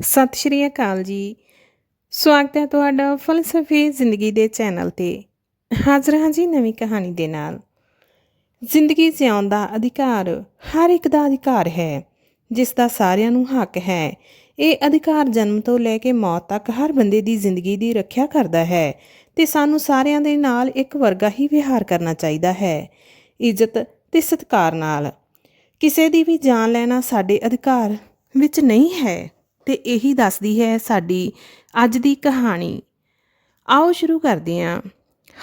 ਸਤਿ ਸ਼੍ਰੀ ਅਕਾਲ ਜੀ। ਸਵਾਗਤ ਹੈ ਤੁਹਾਡਾ ਫਲਸਫੇ ਜ਼ਿੰਦਗੀ ਦੇ ਚੈਨਲ ਤੇ। ਹਾਜ਼ਰ ਹਾਂ ਜੀ ਨਵੀਂ ਕਹਾਣੀ ਦੇ ਨਾਲ। ਜ਼ਿੰਦਗੀ ਜਿਉਣ ਦਾ ਅਧਿਕਾਰ ਹਰ ਇੱਕ ਦਾ ਅਧਿਕਾਰ ਹੈ, ਜਿਸ ਦਾ ਸਾਰਿਆਂ ਨੂੰ ਹੱਕ ਹੈ। ਇਹ ਅਧਿਕਾਰ ਜਨਮ ਤੋਂ ਲੈ ਕੇ ਮੌਤ ਤੱਕ ਹਰ ਬੰਦੇ ਦੀ ਜ਼ਿੰਦਗੀ ਦੀ ਰੱਖਿਆ ਕਰਦਾ ਹੈ ਤੇ ਸਾਨੂੰ ਸਾਰਿਆਂ ਦੇ ਨਾਲ ਇੱਕ ਵਰਗਾ ਹੀ ਵਿਹਾਰ ਕਰਨਾ ਚਾਹੀਦਾ ਹੈ, ਇੱਜ਼ਤ ਤੇ ਸਤਿਕਾਰ ਨਾਲ। ਕਿਸੇ ਦੀ ਵੀ ਜਾਨ ਲੈਣਾ ਸਾਡੇ ਅਧਿਕਾਰ ਵਿੱਚ ਨਹੀਂ ਹੈ। ਤੇ ਇਹੀ ਦੱਸਦੀ ਹੈ ਸਾਡੀ ਅੱਜ ਦੀ ਕਹਾਣੀ। ਆਓ ਸ਼ੁਰੂ ਕਰਦੇ ਹਾਂ।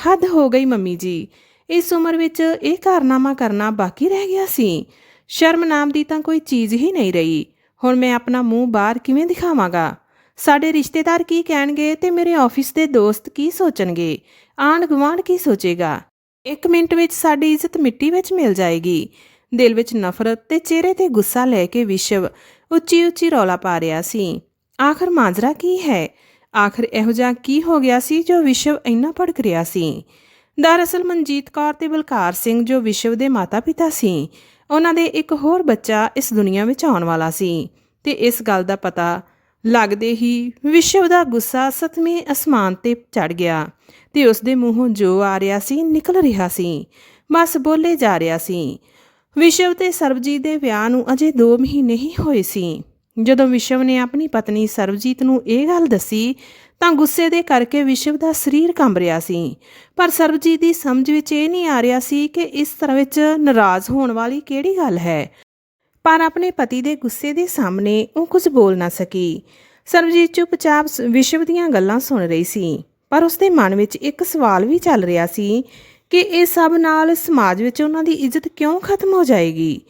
ਹੱਦ ਹੋ ਗਈ ਮੰਮੀ ਜੀ। ਇਸ ਉਮਰ ਵਿੱਚ ਇਹ ਕਾਰਨਾਮਾ ਕਰਨਾ ਬਾਕੀ ਰਹਿ ਗਿਆ ਸੀ। ਸ਼ਰਮ ਨਾਮ ਦੀ ਤਾਂ ਕੋਈ ਚੀਜ਼ ਹੀ ਨਹੀਂ ਰਹੀ। ਹੁਣ ਮੈਂ ਆਪਣਾ ਮੂੰਹ ਬਾਹਰ ਕਿਵੇਂ ਦਿਖਾਵਾਂਗਾ? ਸਾਡੇ ਰਿਸ਼ਤੇਦਾਰ ਕੀ ਕਹਿਣਗੇ ਤੇ ਮੇਰੇ ਆਫਿਸ ਦੇ ਦੋਸਤ ਕੀ ਸੋਚਣਗੇ? ਆਂਢ ਗੁਆਂਢ ਕੀ ਸੋਚੇਗਾ? ਇੱਕ ਮਿੰਟ ਵਿੱਚ ਸਾਡੀ ਇੱਜ਼ਤ ਮਿੱਟੀ ਵਿੱਚ ਮਿਲ ਜਾਏਗੀ। ਦਿਲ ਵਿੱਚ ਨਫ਼ਰਤ ਤੇ ਚਿਹਰੇ ਤੇ ਗੁੱਸਾ ਲੈ ਕੇ ਵਿਸ਼ਵ ਉੱਚੀ ਉੱਚੀ ਰੌਲਾ ਪਾ ਰਿਹਾ ਸੀ। ਆਖਰ ਮਾਜਰਾ ਕੀ ਹੈ? ਆਖਰ ਇਹੋ ਜਿਹਾ ਕੀ ਹੋ ਗਿਆ ਸੀ ਜੋ ਵਿਸ਼ਵ ਇੰਨਾ ਭੜਕ ਰਿਹਾ ਸੀ? ਦਰਅਸਲ ਮਨਜੀਤ ਕੌਰ ਤੇ ਬਲਕਾਰ ਸਿੰਘ ਜੋ ਵਿਸ਼ਵ ਦੇ ਮਾਤਾ-ਪਿਤਾ ਸੀ, ਉਹਨਾਂ ਦੇ ਇੱਕ ਹੋਰ ਬੱਚਾ ਇਸ ਦੁਨੀਆ ਵਿੱਚ ਆਉਣ ਵਾਲਾ ਸੀ ਤੇ ਇਸ ਗੱਲ ਦਾ ਪਤਾ ਲੱਗਦੇ ਹੀ ਵਿਸ਼ਵ ਦਾ ਗੁੱਸਾ ਸਤਵੇਂ ਅਸਮਾਨ ਤੇ ਚੜ ਗਿਆ ਤੇ ਉਸ ਦੇ ਮੂੰਹੋਂ ਜੋ ਆ ਰਿਹਾ ਸੀ ਨਿਕਲ ਰਿਹਾ ਸੀ। ਬਸ ਬੋਲੇ ਜਾ ਰਿਹਾ ਸੀ। ਵਿਸ਼ਵ ਤੇ ਸਰਬਜੀਤ ਦੇ ਵਿਆਹ ਨੂੰ ਅਜੇ 2 ਮਹੀਨੇ ਹੀ ਹੋਏ ਸੀ। ਜਦੋਂ ਵਿਸ਼ਵ ਨੇ ਆਪਣੀ ਪਤਨੀ ਸਰਬਜੀਤ ਨੂੰ ਇਹ ਗੱਲ ਦੱਸੀ, ਤਾਂ ਗੁੱਸੇ ਦੇ ਕਰਕੇ ਵਿਸ਼ਵ ਦਾ ਸਰੀਰ ਕੰਬ ਰਿਹਾ ਸੀ। ਪਰ ਸਰਬਜੀਤ ਦੀ ਸਮਝ ਵਿੱਚ ਇਹ ਨਹੀਂ ਆ ਰਿਹਾ ਸੀ ਕਿ ਇਸ ਤਰ੍ਹਾਂ ਵਿੱਚ ਨਾਰਾਜ਼ ਹੋਣ ਵਾਲੀ ਕਿਹੜੀ ਗੱਲ ਹੈ। ਪਰ ਆਪਣੇ ਪਤੀ ਦੇ ਗੁੱਸੇ ਦੇ ਸਾਹਮਣੇ ਉਹ ਕੁਝ ਬੋਲ ਨਾ ਸਕੀ। ਸਰਬਜੀਤ ਚੁੱਪਚਾਪ ਸ- ਵਿਸ਼ਵ ਦੀਆਂ ਗੱਲਾਂ ਸੁਣ ਰਹੀ ਸੀ, ਪਰ ਉਸਦੇ ਮਨ ਵਿੱਚ ਇੱਕ ਸਵਾਲ ਵੀ ਚੱਲ ਰਿਹਾ ਸੀ ਕਿ ਇਹ ਸਭ ਨਾਲ ਸਮਾਜ ਵਿੱਚ ਉਹਨਾਂ ਦੀ ਇੱਜ਼ਤ ਕਿਉਂ ਖਤਮ ਹੋ ਜਾਏਗੀ?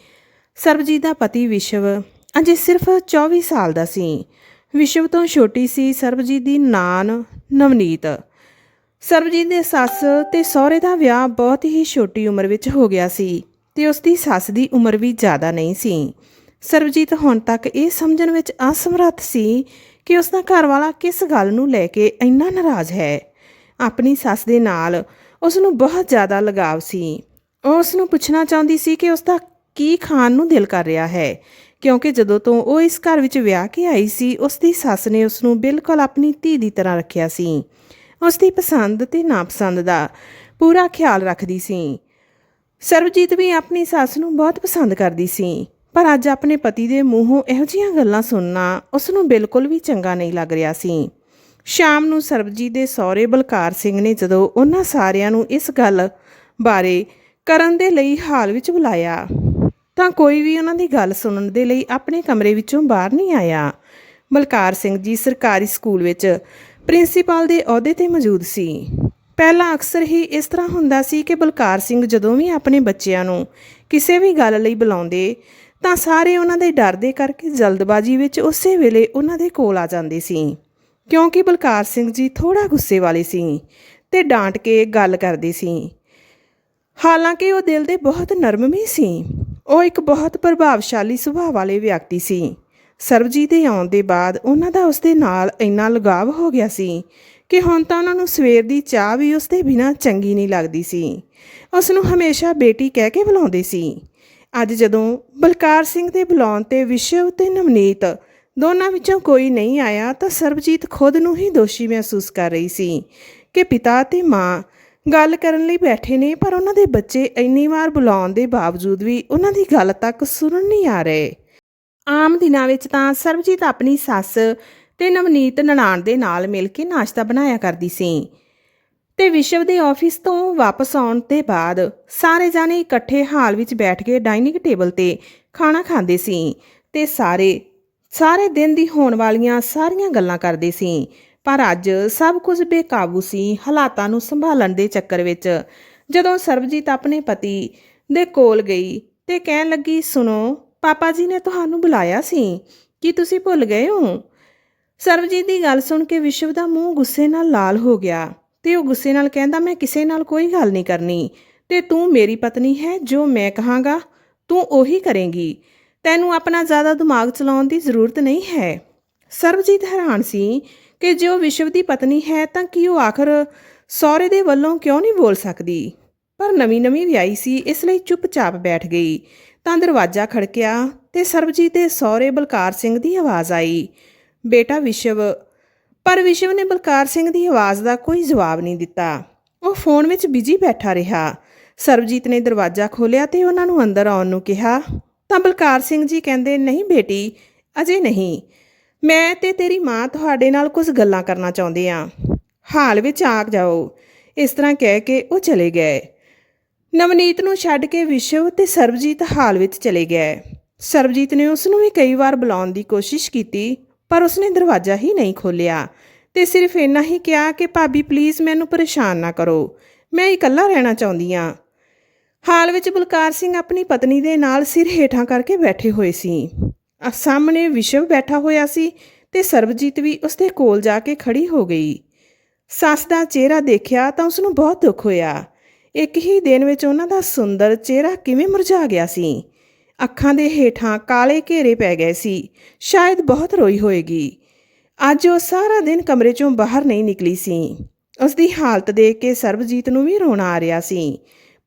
ਸਰਬਜੀਤ ਦਾ ਪਤੀ ਵਿਸ਼ਵ ਅਜੇ ਸਿਰਫ 24 ਸਾਲ ਦਾ ਸੀ। ਵਿਸ਼ਵ ਤੋਂ ਛੋਟੀ ਸੀ ਸਰਬਜੀਤ ਦੀ ਨਾਨ ਨਵਨੀਤ। ਸਰਬਜੀਤ ਦੇ ਸੱਸ ਤੇ ਸਹੁਰੇ ਦਾ ਵਿਆਹ ਬਹੁਤ ਹੀ ਛੋਟੀ ਉਮਰ ਵਿੱਚ ਹੋ ਗਿਆ ਸੀ ਤੇ ਉਸ ਦੀ ਸੱਸ ਦੀ ਉਮਰ ਵੀ ਜ਼ਿਆਦਾ ਨਹੀਂ ਸੀ। ਸਰਬਜੀਤ ਹੁਣ ਤੱਕ ਇਹ ਸਮਝਣ ਵਿੱਚ ਅਸਮਰੱਥ ਸੀ ਕਿ ਉਸ ਦਾ ਘਰਵਾਲਾ ਕਿਸ ਗੱਲ ਨੂੰ ਲੈ ਕੇ ਇੰਨਾ ਨਾਰਾਜ਼ ਹੈ। ਆਪਣੀ ਸੱਸ ਦੇ ਨਾਲ ਉਸ ਨੂੰ ਬਹੁਤ ਜ਼ਿਆਦਾ ਲਗਾਵ ਸੀ। ਉਹ ਉਸ ਨੂੰ ਪੁੱਛਣਾ ਚਾਹੁੰਦੀ ਸੀ ਕਿ ਉਸ ਦਾ ਕੀ ਖਾਣ ਨੂੰ ਦਿਲ ਕਰ ਰਿਹਾ ਹੈ, ਕਿਉਂਕਿ ਜਦੋਂ ਤੋਂ ਉਹ ਇਸ ਘਰ ਵਿੱਚ ਵਿਆਹ ਕੇ ਆਈ ਸੀ ਉਸ ਦੀ ਸੱਸ ਨੇ ਉਸ ਨੂੰ ਬਿਲਕੁਲ ਆਪਣੀ ਧੀ ਦੀ ਤਰ੍ਹਾਂ ਰੱਖਿਆ ਸੀ। ਉਸ ਦੀ ਪਸੰਦ ਤੇ ਨਾਪਸੰਦ ਦਾ ਪੂਰਾ ਖਿਆਲ ਰੱਖਦੀ ਸੀ। ਸਰਬਜੀਤ ਵੀ ਆਪਣੀ ਸੱਸ ਨੂੰ ਬਹੁਤ ਪਸੰਦ ਕਰਦੀ ਸੀ, ਪਰ ਅੱਜ ਆਪਣੇ ਪਤੀ ਦੇ ਮੂੰਹੋਂ ਇਹੋ ਜਿਹੀਆਂ ਗੱਲਾਂ ਸੁਣਨਾ ਉਸ ਨੂੰ ਬਿਲਕੁਲ ਵੀ ਚੰਗਾ ਨਹੀਂ ਲੱਗ ਰਿਹਾ ਸੀ। ਸ਼ਾਮ ਨੂੰ ਸਰਬਜੀਤ ਦੇ ਸਹੁਰੇ ਬਲਕਾਰ ਸਿੰਘ ਨੇ ਜਦੋਂ ਉਹਨਾਂ ਸਾਰਿਆਂ ਨੂੰ ਇਸ ਗੱਲ ਬਾਰੇ ਕਰਨ ਦੇ ਲਈ ਹਾਲ ਵਿੱਚ ਬੁਲਾਇਆ, ਤਾਂ ਕੋਈ ਵੀ ਉਹਨਾਂ ਦੀ ਗੱਲ ਸੁਣਨ ਦੇ ਲਈ ਆਪਣੇ ਕਮਰੇ ਵਿੱਚੋਂ ਬਾਹਰ ਨਹੀਂ ਆਇਆ। ਬਲਕਾਰ ਸਿੰਘ ਜੀ ਸਰਕਾਰੀ ਸਕੂਲ ਵਿੱਚ ਪ੍ਰਿੰਸੀਪਲ ਦੇ ਅਹੁਦੇ ਤੇ ਮੌਜੂਦ ਸੀ। ਪਹਿਲਾਂ ਅਕਸਰ ਹੀ ਇਸ ਤਰ੍ਹਾਂ ਹੁੰਦਾ ਸੀ ਕਿ ਬਲਕਾਰ ਸਿੰਘ ਜਦੋਂ ਵੀ ਆਪਣੇ ਬੱਚਿਆਂ ਨੂੰ ਕਿਸੇ ਵੀ ਗੱਲ ਲਈ ਬੁਲਾਉਂਦੇ, ਤਾਂ ਸਾਰੇ ਉਹਨਾਂ ਦੇ ਡਰ ਦੇ ਕਰਕੇ ਜਲਦਬਾਜ਼ੀ ਵਿੱਚ ਉਸੇ ਵੇਲੇ ਉਹਨਾਂ ਦੇ ਕੋਲ ਆ ਜਾਂਦੇ ਸੀ। ਕਿਉਂਕਿ ਬਲਕਾਰ ਸਿੰਘ ਜੀ ਥੋੜਾ ਗੁੱਸੇ ਵਾਲੇ ਸੀ ਤੇ ਡਾਂਟ ਕੇ ਗੱਲ ਕਰਦੇ ਸੀ। ਹਾਲਾਂਕਿ ਉਹ ਦਿਲ ਦੇ ਬਹੁਤ ਨਰਮ ਵੀ ਸੀ। ਉਹ ਇੱਕ ਬਹੁਤ ਪ੍ਰਭਾਵਸ਼ਾਲੀ ਸੁਭਾਅ ਵਾਲੇ ਵਿਅਕਤੀ ਸੀ। ਸਰਬਜੀਤ ਦੇ ਆਉਣ ਦੇ ਬਾਅਦ ਉਹਨਾਂ ਦਾ ਉਸਦੇ ਨਾਲ ਇੰਨਾ ਲਗਾਵ ਹੋ ਗਿਆ ਸੀ ਕਿ ਹੁਣ ਤਾਂ ਉਹਨਾਂ ਨੂੰ ਸਵੇਰ ਦੀ ਚਾਹ ਵੀ ਉਸਦੇ ਬਿਨਾਂ ਚੰਗੀ ਨਹੀਂ ਲੱਗਦੀ ਸੀ। ਉਸ ਨੂੰ ਹਮੇਸ਼ਾ ਬੇਟੀ ਕਹਿ ਕੇ ਬੁਲਾਉਂਦੇ ਸੀ। ਅੱਜ ਜਦੋਂ ਬਲਕਾਰ ਸਿੰਘ ਦੇ ਬੁਲਾਉਣ ਤੇ ਵਿਸ਼ਵ ਤੇ ਨਵਨੀਤ ਦੋਨਾਂ ਵਿੱਚੋਂ ਕੋਈ ਨਹੀਂ ਆਇਆ ਤਾਂ ਸਰਬਜੀਤ ਖੁਦ ਨੂੰ ਹੀ ਦੋਸ਼ੀ ਮਹਿਸੂਸ ਕਰ ਰਹੀ ਸੀ ਕਿ ਪਿਤਾ ਤੇ ਮਾਂ ਗੱਲ ਕਰਨ ਲਈ ਬੈਠੇ ਨੇ, ਪਰ ਉਹਨਾਂ ਦੇ ਬੱਚੇ ਇੰਨੀ ਵਾਰ ਬੁਲਾਉਣ ਦੇ ਬਾਵਜੂਦ ਵੀ ਉਹਨਾਂ ਦੀ ਗੱਲ ਤੱਕ ਸੁਣਨ ਨਹੀਂ ਆ ਰਹੇ। ਆਮ ਦਿਨਾਂ ਵਿੱਚ ਤਾਂ ਸਰਬਜੀਤ ਆਪਣੀ ਸੱਸ ਤੇ ਨਵਨੀਤ ਨਨਾਣ ਦੇ ਨਾਲ ਮਿਲ ਕੇ ਨਾਸ਼ਤਾ ਬਣਾਇਆ ਕਰਦੀ ਸੀ ਤੇ ਵਿਸ਼ਵ ਦੇ ਆਫਿਸ ਤੋਂ ਵਾਪਸ ਆਉਣ ਦੇ ਬਾਅਦ ਸਾਰੇ ਜਾਣੇ ਇਕੱਠੇ ਹਾਲ ਵਿੱਚ ਬੈਠ ਕੇ ਡਾਈਨਿੰਗ ਟੇਬਲ ਤੇ ਖਾਣਾ ਖਾਂਦੇ ਸੀ ਤੇ ਸਾਰੇ ਸਾਰੇ ਦਿਨ ਦੀ ਹੋਣ ਵਾਲੀਆਂ ਸਾਰੀਆਂ ਗੱਲਾਂ ਕਰਦੇ ਸੀ। ਪਰ ਅੱਜ ਸਭ ਕੁਝ ਬੇਕਾਬੂ ਸੀ ਹਾਲਾਤਾਂ ਨੂੰ ਸੰਭਾਲਣ ਦੇ ਚੱਕਰ ਵਿੱਚ। ਜਦੋਂ ਸਰਬਜੀਤ ਆਪਣੇ ਪਤੀ ਦੇ ਕੋਲ ਗਈ ਤੇ ਕਹਿਣ ਲੱਗੀ, ਸੁਣੋ, ਪਾਪਾ ਜੀ ਨੇ ਤੁਹਾਨੂੰ ਬੁਲਾਇਆ ਸੀ? ਕੀ ਤੁਸੀਂ ਭੁੱਲ ਗਏ ਹੋ? ਸਰਬਜੀਤ ਦੀ ਗੱਲ ਸੁਣ ਕੇ ਵਿਸ਼ਵ ਦਾ ਮੂੰਹ ਗੁੱਸੇ ਨਾਲ ਲਾਲ ਹੋ ਗਿਆ ਤੇ ਉਹ ਗੁੱਸੇ ਨਾਲ ਕਹਿੰਦਾ, ਮੈਂ ਕਿਸੇ ਨਾਲ ਕੋਈ ਗੱਲ ਨਹੀਂ ਕਰਨੀ ਤੇ ਤੂੰ ਮੇਰੀ ਪਤਨੀ ਹੈ ਜੋ ਮੈਂ ਕਹਾਂਗਾ, ਤੂੰ ਉਹੀ ਕਰੇਂਗੀ। ਤੈਨੂੰ ਆਪਣਾ ਜ਼ਿਆਦਾ ਦਿਮਾਗ ਚਲਾਉਣ ਦੀ ਜ਼ਰੂਰਤ ਨਹੀਂ ਹੈ। ਸਰਬਜੀਤ ਹੈਰਾਨ ਸੀ ਕਿ ਜੇ ਉਹ ਵਿਸ਼ਵ ਦੀ ਪਤਨੀ ਹੈ ਤਾਂ ਕੀ ਉਹ ਆਖਰ ਸਹੁਰੇ ਦੇ ਵੱਲੋਂ ਕਿਉਂ ਨਹੀਂ ਬੋਲ ਸਕਦੀ? ਪਰ ਨਵੀਂ-ਨਵੀਂ ਵਿਆਹੀ ਸੀ, ਇਸ ਲਈ ਚੁੱਪਚਾਪ ਬੈਠ ਗਈ। ਤਾਂ ਦਰਵਾਜ਼ਾ ਖੜਕਿਆ ਤੇ ਸਰਬਜੀਤ ਦੇ ਸਹੁਰੇ ਬਲਕਾਰ ਸਿੰਘ ਦੀ ਆਵਾਜ਼ ਆਈ। ਬੇਟਾ ਵਿਸ਼ਵ, ਪਰ ਵਿਸ਼ਵ ਨੇ ਬਲਕਾਰ ਸਿੰਘ ਦੀ ਆਵਾਜ਼ ਦਾ ਕੋਈ ਜਵਾਬ ਨਹੀਂ ਦਿੱਤਾ। ਉਹ ਫੋਨ ਵਿੱਚ ਬਿਜ਼ੀ ਬੈਠਾ ਰਿਹਾ। ਸਰਬਜੀਤ ਨੇ ਦਰਵਾਜ਼ਾ ਖੋਲ੍ਹਿਆ ਤੇ ਉਹਨਾਂ ਨੂੰ ਅੰਦਰ ਆਉਣ ਨੂੰ ਕਿਹਾ ਤਾਂ ਬਲਕਾਰ ਸਿੰਘ ਜੀ ਕਹਿੰਦੇ, ਨਹੀਂ ਬੇਟੀ, ਅਜੇ ਨਹੀਂ। ਮੈਂ ਤੇ ਤੇਰੀ ਮਾਂ ਤੁਹਾਡੇ ਨਾਲ ਕੁਝ ਗੱਲਾਂ ਕਰਨਾ ਚਾਹੁੰਦੇ ਆ। ਹਾਲ ਵਿੱਚ ਆ ਜਾਓ। ਇਸ ਤਰ੍ਹਾਂ ਕਹਿ ਕੇ ਉਹ ਚਲੇ ਗਏ। ਨਵਨੀਤ ਨੂੰ ਛੱਡ ਕੇ ਵਿਸ਼ਵ ਤੇ ਸਰਬਜੀਤ ਹਾਲ ਵਿੱਚ ਚਲੇ ਗਏ। ਸਰਬਜੀਤ ਨੇ ਉਸ ਨੂੰ ਵੀ ਕਈ ਵਾਰ ਬੁਲਾਉਣ ਦੀ ਕੋਸ਼ਿਸ਼ ਕੀਤੀ, ਪਰ ਉਸਨੇ ਦਰਵਾਜ਼ਾ ਹੀ ਨਹੀਂ ਖੋਲ੍ਹਿਆ ਤੇ ਸਿਰਫ ਇੰਨਾ ਹੀ ਕਿਹਾ ਕਿ, ਭਾਬੀ ਪਲੀਜ਼ ਮੈਨੂੰ ਪਰੇਸ਼ਾਨ ਨਾ ਕਰੋ। ਮੈਂ ਇਕੱਲਾ ਰਹਿਣਾ ਚਾਹੁੰਦੀ ਹਾਂ ਹਾਲ ਵਿੱਚ ਬਲਕਾਰ ਸਿੰਘ ਆਪਣੀ ਪਤਨੀ ਦੇ ਨਾਲ ਸਿਰ ਹੇਠਾਂ ਕਰਕੇ ਬੈਠੇ ਹੋਏ ਸੀ। ਸਾਹਮਣੇ ਵਿਸ਼ਵ ਬੈਠਾ ਹੋਇਆ ਸੀ ਤੇ ਸਰਬਜੀਤ ਵੀ ਉਸਦੇ ਕੋਲ ਜਾ ਕੇ ਖੜੀ ਹੋ ਗਈ। ਸੱਸ ਦਾ ਚਿਹਰਾ ਦੇਖਿਆ ਤਾਂ ਉਸ ਨੂੰ ਬਹੁਤ ਦੁੱਖ ਹੋਇਆ। ਇੱਕ ਹੀ ਦਿਨ ਵਿੱਚ ਉਹਨਾਂ ਦਾ ਸੁੰਦਰ ਚਿਹਰਾ ਕਿਵੇਂ ਮੁਰਝਾ ਗਿਆ ਸੀ। ਅੱਖਾਂ ਦੇ ਹੇਠਾਂ ਕਾਲੇ ਘੇਰੇ ਪੈ ਗਏ ਸੀ। ਸ਼ਾਇਦ ਬਹੁਤ ਰੋਈ ਹੋਏਗੀ। ਅੱਜ ਉਹ ਸਾਰਾ ਦਿਨ ਕਮਰੇ ਚੋਂ ਬਾਹਰ ਨਹੀਂ ਨਿਕਲੀ ਸੀ। ਉਸ ਦੀ ਹਾਲਤ ਦੇਖ ਕੇ ਸਰਬਜੀਤ ਨੂੰ ਵੀ ਰੋਣਾ ਆ ਰਿਹਾ ਸੀ।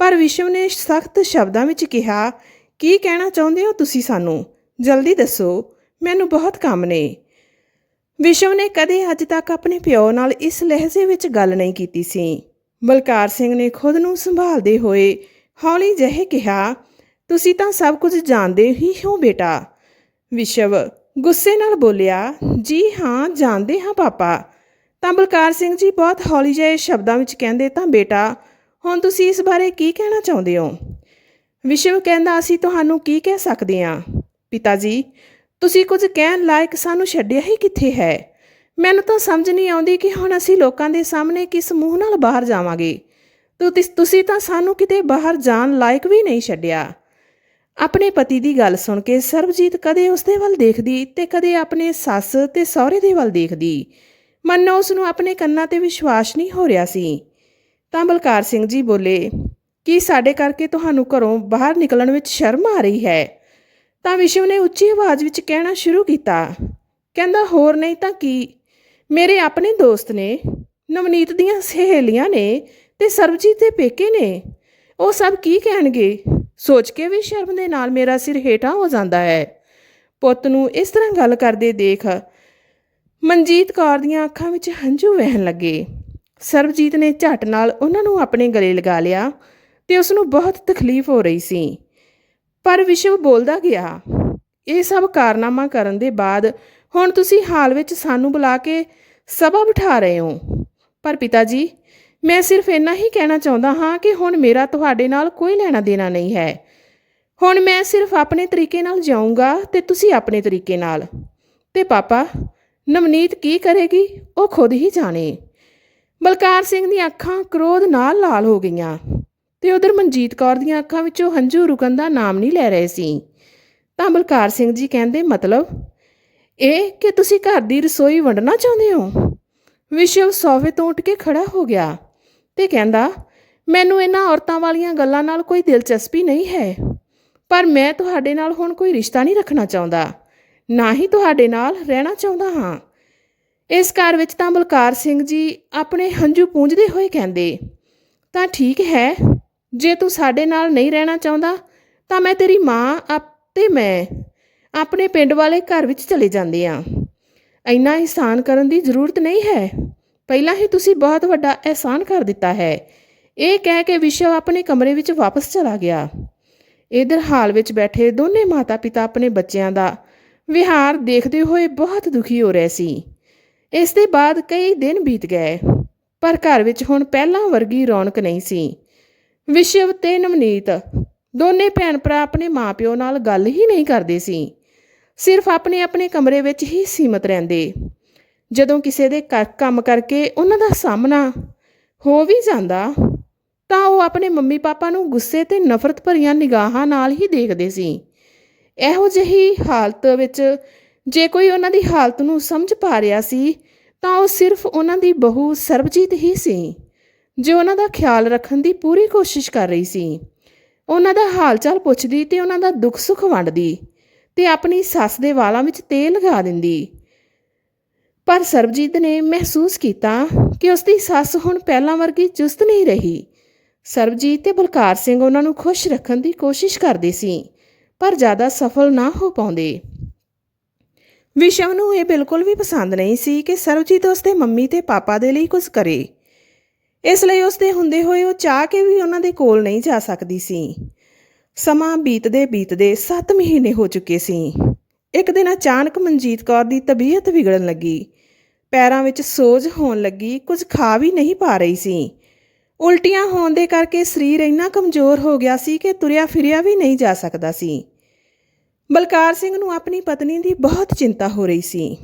ਪਰ ਵਿਸ਼ਵ ਨੇ ਸਖਤ ਸ਼ਬਦਾਂ ਵਿੱਚ ਕਿਹਾ, ਕੀ ਕਹਿਣਾ ਚਾਹੁੰਦੇ ਹੋ ਤੁਸੀਂ ਸਾਨੂੰ? ਜਲਦੀ ਦੱਸੋ। ਮੈਨੂੰ ਬਹੁਤ ਕੰਮ ਨੇ। ਵਿਸ਼ਵ ਨੇ ਕਦੇ ਅੱਜ ਤੱਕ ਆਪਣੇ ਪਿਓ ਨਾਲ ਇਸ ਲਹਿਜੇ ਵਿੱਚ ਗੱਲ ਨਹੀਂ ਕੀਤੀ ਸੀ। ਬਲਕਾਰ ਸਿੰਘ ਨੇ ਖੁਦ ਨੂੰ ਸੰਭਾਲਦੇ ਹੋਏ ਹੌਲੀ ਜਿਹੇ ਕਿਹਾ, ਤੁਸੀਂ ਤਾਂ ਸਭ ਕੁਝ ਜਾਣਦੇ ਹੀ ਹੋ ਬੇਟਾ। ਵਿਸ਼ਵ ਗੁੱਸੇ ਨਾਲ ਬੋਲਿਆ, ਜੀ ਹਾਂ, ਜਾਣਦੇ ਹਾਂ ਪਾਪਾ। ਤਾਂ ਬਲਕਾਰ ਸਿੰਘ ਜੀ ਬਹੁਤ ਹੌਲੀ ਜਿਹੇ ਸ਼ਬਦਾਂ ਵਿੱਚ ਕਹਿੰਦੇ ਤਾਂ, ਬੇਟਾ ਹੁਣ ਤੁਸੀਂ ਇਸ ਬਾਰੇ ਕੀ ਕਹਿਣਾ ਚਾਹੁੰਦੇ ਹੋ? ਵਿਸ਼ਵ ਕਹਿੰਦਾ, ਅਸੀਂ ਤੁਹਾਨੂੰ ਕੀ ਕਹਿ ਸਕਦੇ ਹਾਂ? ਪਿਤਾ ਜੀ ਤੁਸੀਂ ਕੁਝ ਕਹਿਣ ਲਾਇਕ ਸਾਨੂੰ ਛੱਡਿਆ ਹੀ ਕਿੱਥੇ ਹੈ? ਮੈਨੂੰ ਤਾਂ ਸਮਝ ਨਹੀਂ ਆਉਂਦੀ ਕਿ ਹੁਣ ਅਸੀਂ ਲੋਕਾਂ ਦੇ ਸਾਹਮਣੇ ਕਿਸ ਮੂੰਹ ਨਾਲ ਬਾਹਰ ਜਾਵਾਂਗੇ? ਤੁ- ਤੁਸੀਂ ਤਾਂ ਸਾਨੂੰ ਕਿਤੇ ਬਾਹਰ ਜਾਣ ਲਾਇਕ ਵੀ ਨਹੀਂ ਛੱਡਿਆ। ਆਪਣੇ ਪਤੀ ਦੀ ਗੱਲ ਸੁਣ ਕੇ ਸਰਬਜੀਤ ਕਦੇ ਉਸਦੇ ਵੱਲ ਦੇਖਦੀ ਤੇ ਕਦੇ ਆਪਣੇ ਸੱਸ ਤੇ ਸਹੁਰੇ ਦੇ ਵੱਲ ਦੇਖਦੀ। ਮੰਨੋ ਉਸ ਨੂੰ ਆਪਣੇ ਕੰਨਾਂ ਤੇ ਵਿਸ਼ਵਾਸ ਨਹੀਂ ਹੋ ਰਿਹਾ ਸੀ। ਤਾਂ ਬਲਕਾਰ ਸਿੰਘ ਜੀ ਬੋਲੇ, ਕੀ ਸਾਡੇ ਕਰਕੇ ਤੁਹਾਨੂੰ ਘਰੋਂ ਬਾਹਰ ਨਿਕਲਣ ਵਿੱਚ ਸ਼ਰਮ ਆ ਰਹੀ ਹੈ? ਤਾਂ ਵਿਸ਼ਵ ਨੇ ਉੱਚੀ ਆਵਾਜ਼ ਵਿੱਚ ਕਹਿਣਾ ਸ਼ੁਰੂ ਕੀਤਾ। ਕਹਿੰਦਾ, ਹੋਰ ਨਹੀਂ ਤਾਂ ਕੀ? ਮੇਰੇ ਆਪਣੇ ਦੋਸਤ ਨੇ, ਨਵਨੀਤ ਦੀਆਂ ਸਹੇਲੀਆਂ ਨੇ ਤੇ ਸਰਬਜੀਤ ਦੇ ਪੇਕੇ ਨੇ। ਉਹ ਸਭ ਕੀ ਕਹਿਣਗੇ? ਸੋਚ ਕੇ ਵੀ ਸ਼ਰਮ ਦੇ ਨਾਲ ਮੇਰਾ ਸਿਰ ਹੇਠਾਂ ਹੋ ਜਾਂਦਾ ਹੈ। ਪੁੱਤ ਨੂੰ ਇਸ ਤਰ੍ਹਾਂ ਗੱਲ ਕਰਦੇ ਦੇਖ, ਮਨਜੀਤ ਕੌਰ ਦੀਆਂ ਅੱਖਾਂ ਵਿੱਚ ਹੰਝੂ ਵਹਿਣ ਲੱਗੇ। ਸਰਬਜੀਤ ਨੇ ਝਟ ਨਾਲ ਉਹਨਾਂ ਨੂੰ ਆਪਣੇ ਗਲੇ ਲਗਾ ਲਿਆ ਤੇ ਉਸ ਨੂੰ ਬਹੁਤ ਤਕਲੀਫ ਹੋ ਰਹੀ ਸੀ। ਪਰ ਵਿਸ਼ਵ ਬੋਲਦਾ ਗਿਆ, ਇਹ ਸਭ ਕਾਰਨਾਮਾ ਕਰਨ ਦੇ ਬਾਅਦ ਹੁਣ ਤੁਸੀਂ ਹਾਲ ਵਿੱਚ ਸਾਨੂੰ ਬੁਲਾ ਕੇ ਸਭਾ ਬਿਠਾ ਰਹੇ ਹੋ। ਪਰ ਪਿਤਾ ਜੀ ਮੈਂ ਸਿਰਫ ਇੰਨਾ ਹੀ ਕਹਿਣਾ ਚਾਹੁੰਦਾ ਹਾਂ ਕਿ ਹੁਣ ਮੇਰਾ ਤੁਹਾਡੇ ਨਾਲ ਕੋਈ ਲੈਣਾ ਦੇਣਾ ਨਹੀਂ ਹੈ। ਹੁਣ ਮੈਂ ਸਿਰਫ ਆਪਣੇ ਤਰੀਕੇ ਨਾਲ ਜਾਊਂਗਾ ਤੇ ਤੁਸੀਂ ਆਪਣੇ ਤਰੀਕੇ ਨਾਲ। ਤੇ ਪਾਪਾ, ਨਵਨੀਤ ਕੀ ਕਰੇਗੀ, ਉਹ ਖੁਦ ਹੀ ਜਾਣੇ। ਬਲਕਾਰ ਸਿੰਘ ਦੀਆਂ ਅੱਖਾਂ ਕ੍ਰੋਧ ਨਾਲ ਲਾਲ ਹੋ ਗਈਆਂ ਤੇ ਉਧਰ ਮਨਜੀਤ ਕੌਰ ਦੀਆਂ ਅੱਖਾਂ ਵਿੱਚੋਂ ਹੰਝੂ ਰੁਕਣ ਦਾ ਨਾਮ ਨਹੀਂ ਲੈ ਰਹੇ ਸੀ। ਤਾਂ ਬਲਕਾਰ ਸਿੰਘ ਜੀ ਕਹਿੰਦੇ, ਮਤਲਬ ਇਹ ਕਿ ਤੁਸੀਂ ਘਰ ਦੀ ਰਸੋਈ ਵੰਡਣਾ ਚਾਹੁੰਦੇ ਹੋ? ਵਿਸ਼ਵ ਸੋਫੇ ਤੋਂ ਉੱਠ ਕੇ ਖੜਾ ਹੋ ਗਿਆ ਤੇ ਕਹਿੰਦਾ, ਮੈਨੂੰ ਇਹਨਾਂ ਔਰਤਾਂ ਵਾਲੀਆਂ ਗੱਲਾਂ ਨਾਲ ਕੋਈ ਦਿਲਚਸਪੀ ਨਹੀਂ ਹੈ, ਪਰ ਮੈਂ ਤੁਹਾਡੇ ਨਾਲ ਹੁਣ ਕੋਈ ਰਿਸ਼ਤਾ ਨਹੀਂ ਰੱਖਣਾ ਚਾਹੁੰਦਾ, ਨਾ ਹੀ ਤੁਹਾਡੇ ਨਾਲ ਰਹਿਣਾ ਚਾਹੁੰਦਾ ਹਾਂ। ਇਸ ਘਰ ਵਿੱਚ ਤਾਂ ਬਲਕਾਰ ਸਿੰਘ ਜੀ ਆਪਣੇ ਹੰਝੂ ਪੂੰਝਦੇ ਹੋਏ ਕਹਿੰਦੇ, ਤਾਂ ਠੀਕ ਹੈ, ਜੇ ਤੂੰ ਸਾਡੇ ਨਾਲ ਨਹੀਂ ਰਹਿਣਾ ਚਾਹੁੰਦਾ, ਤਾਂ ਮੈਂ ਤੇਰੀ ਮਾਂ ਆਪ ਤੇ ਮੈਂ ਆਪਣੇ ਪਿੰਡ ਵਾਲੇ ਘਰ ਵਿੱਚ ਚਲੇ ਜਾਂਦੇ ਆ। ਇੰਨਾ ਇਹਸਾਨ ਕਰਨ ਦੀ ਜ਼ਰੂਰਤ ਨਹੀਂ ਹੈ। ਪਹਿਲਾਂ ਹੀ ਤੁਸੀਂ ਬਹੁਤ ਵੱਡਾ ਅਹਿਸਾਨ ਕਰ ਦਿੱਤਾ ਹੈ। ਇਹ ਕਹਿ ਕੇ ਵਿਸ਼ਵ ਆਪਣੇ ਕਮਰੇ ਵਿੱਚ ਵਾਪਸ ਚਲਾ ਗਿਆ। ਇਧਰ ਹਾਲ ਵਿੱਚ ਬੈਠੇ ਦੋਨੇ ਮਾਤਾ-ਪਿਤਾ ਆਪਣੇ ਬੱਚਿਆਂ ਦਾ ਵਿਹਾਰ ਦੇਖਦੇ ਹੋਏ ਬਹੁਤ ਦੁਖੀ ਹੋ ਰਹੇ ਸੀ। ਇਸ ਦੇ ਬਾਅਦ ਕਈ ਦਿਨ ਬੀਤ ਗਏ, ਪਰ ਘਰ ਵਿੱਚ ਹੁਣ ਪਹਿਲਾਂ ਵਰਗੀ ਰੌਣਕ ਨਹੀਂ ਸੀ। ਵਿਸ਼ਵ ਤੇ ਨਵਨੀਤ ਦੋਨੇ ਭੈਣ ਭਰਾ ਆਪਣੇ ਮਾਪਿਓ ਨਾਲ ਗੱਲ ਹੀ ਨਹੀਂ ਕਰਦੇ ਸੀ। ਸਿਰਫ ਆਪਣੇ ਆਪਣੇ ਕਮਰੇ ਵਿੱਚ ਹੀ ਸੀਮਤ ਰਹਿੰਦੇ। ਜਦੋਂ ਕਿਸੇ ਦੇ ਘਰ ਕੰਮ ਕਰਕੇ ਉਹਨਾਂ ਦਾ ਸਾਹਮਣਾ ਹੋ ਵੀ ਜਾਂਦਾ, ਤਾਂ ਉਹ ਆਪਣੇ ਮੰਮੀ ਪਾਪਾ ਨੂੰ ਗੁੱਸੇ ਤੇ ਨਫ਼ਰਤ ਭਰੀਆਂ ਨਿਗਾਹਾਂ ਨਾਲ ਹੀ ਦੇਖਦੇ ਸੀ। ਇਹੋ ਜਿਹੀ ਹਾਲਤ ਵਿੱਚ ਜੇ ਕੋਈ ਉਹਨਾਂ ਦੀ ਹਾਲਤ ਨੂੰ ਸਮਝ ਪਾ ਰਿਹਾ ਸੀ, ਤਾਂ ਉਹ ਸਿਰਫ ਉਹਨਾਂ ਦੀ ਬਹੂ ਸਰਬਜੀਤ ਹੀ ਸੀ, ਜੋ ਉਹਨਾਂ ਦਾ ਖਿਆਲ ਰੱਖਣ ਦੀ ਪੂਰੀ ਕੋਸ਼ਿਸ਼ ਕਰ ਰਹੀ ਸੀ। ਉਹਨਾਂ ਦਾ ਹਾਲ ਚਾਲ ਪੁੱਛਦੀ ਤੇ ਉਹਨਾਂ ਦਾ ਦੁੱਖ ਸੁੱਖ ਵੰਡਦੀ ਤੇ ਆਪਣੀ ਸੱਸ ਦੇ ਵਾਲਾਂ ਵਿੱਚ ਤੇਲ ਲਗਾ ਦਿੰਦੀ। ਪਰ ਸਰਬਜੀਤ ਨੇ ਮਹਿਸੂਸ ਕੀਤਾ ਕਿ ਉਸ ਦੀ ਸੱਸ ਹੁਣ ਪਹਿਲਾਂ ਵਰਗੀ ਚੁਸਤ ਨਹੀਂ ਰਹੀ। ਸਰਬਜੀਤ ਤੇ ਬਲਕਾਰ ਸਿੰਘ ਉਹਨਾਂ ਨੂੰ ਖੁਸ਼ ਰੱਖਣ ਦੀ ਕੋਸ਼ਿਸ਼ ਕਰਦੇ ਸੀ, ਪਰ ਜ਼ਿਆਦਾ ਸਫਲ ਨਾ ਹੋ ਪਾਉਂਦੇ। ਵਿਸ਼ਵ ਨੂੰ ਇਹ ਬਿਲਕੁਲ ਵੀ ਪਸੰਦ ਨਹੀਂ ਸੀ ਕਿ ਸਰਬਜੀਤ ਉਸਦੇ ਮੰਮੀ ਤੇ ਪਾਪਾ ਦੇ ਲਈ ਕੁਝ ਕਰੇ। ਇਸ ਲਈ ਉਸਦੇ ਹੁੰਦੇ ਹੋਏ ਉਹ ਚਾਹ ਕੇ ਵੀ ਉਹਨਾਂ ਦੇ ਕੋਲ ਨਹੀਂ ਜਾ ਸਕਦੀ ਸੀ। ਸਮਾਂ ਬੀਤਦੇ ਬੀਤਦੇ 7 ਮਹੀਨੇ ਹੋ ਚੁੱਕੇ ਸੀ। ਇੱਕ ਦਿਨ ਅਚਾਨਕ ਮਨਜੀਤ ਕੌਰ ਦੀ ਤਬੀਅਤ ਵਿਗੜਨ ਲੱਗੀ। ਪੈਰਾਂ ਵਿੱਚ ਸੋਜ ਹੋਣ ਲੱਗੀ, ਕੁਝ ਖਾ ਵੀ ਨਹੀਂ ਪਾ ਰਹੀ ਸੀ। ਉਲਟੀਆਂ ਹੋਣ ਦੇ ਕਰਕੇ ਸਰੀਰ ਇੰਨਾ ਕਮਜ਼ੋਰ ਹੋ ਗਿਆ ਸੀ ਕਿ ਤੁਰਿਆ ਫਿਰਿਆ ਵੀ ਨਹੀਂ ਜਾ ਸਕਦਾ ਸੀ। ਬਲਕਾਰ ਸਿੰਘ ਨੂੰ ਆਪਣੀ ਪਤਨੀ ਦੀ ਬਹੁਤ ਚਿੰਤਾ ਹੋ ਰਹੀ ਸੀ।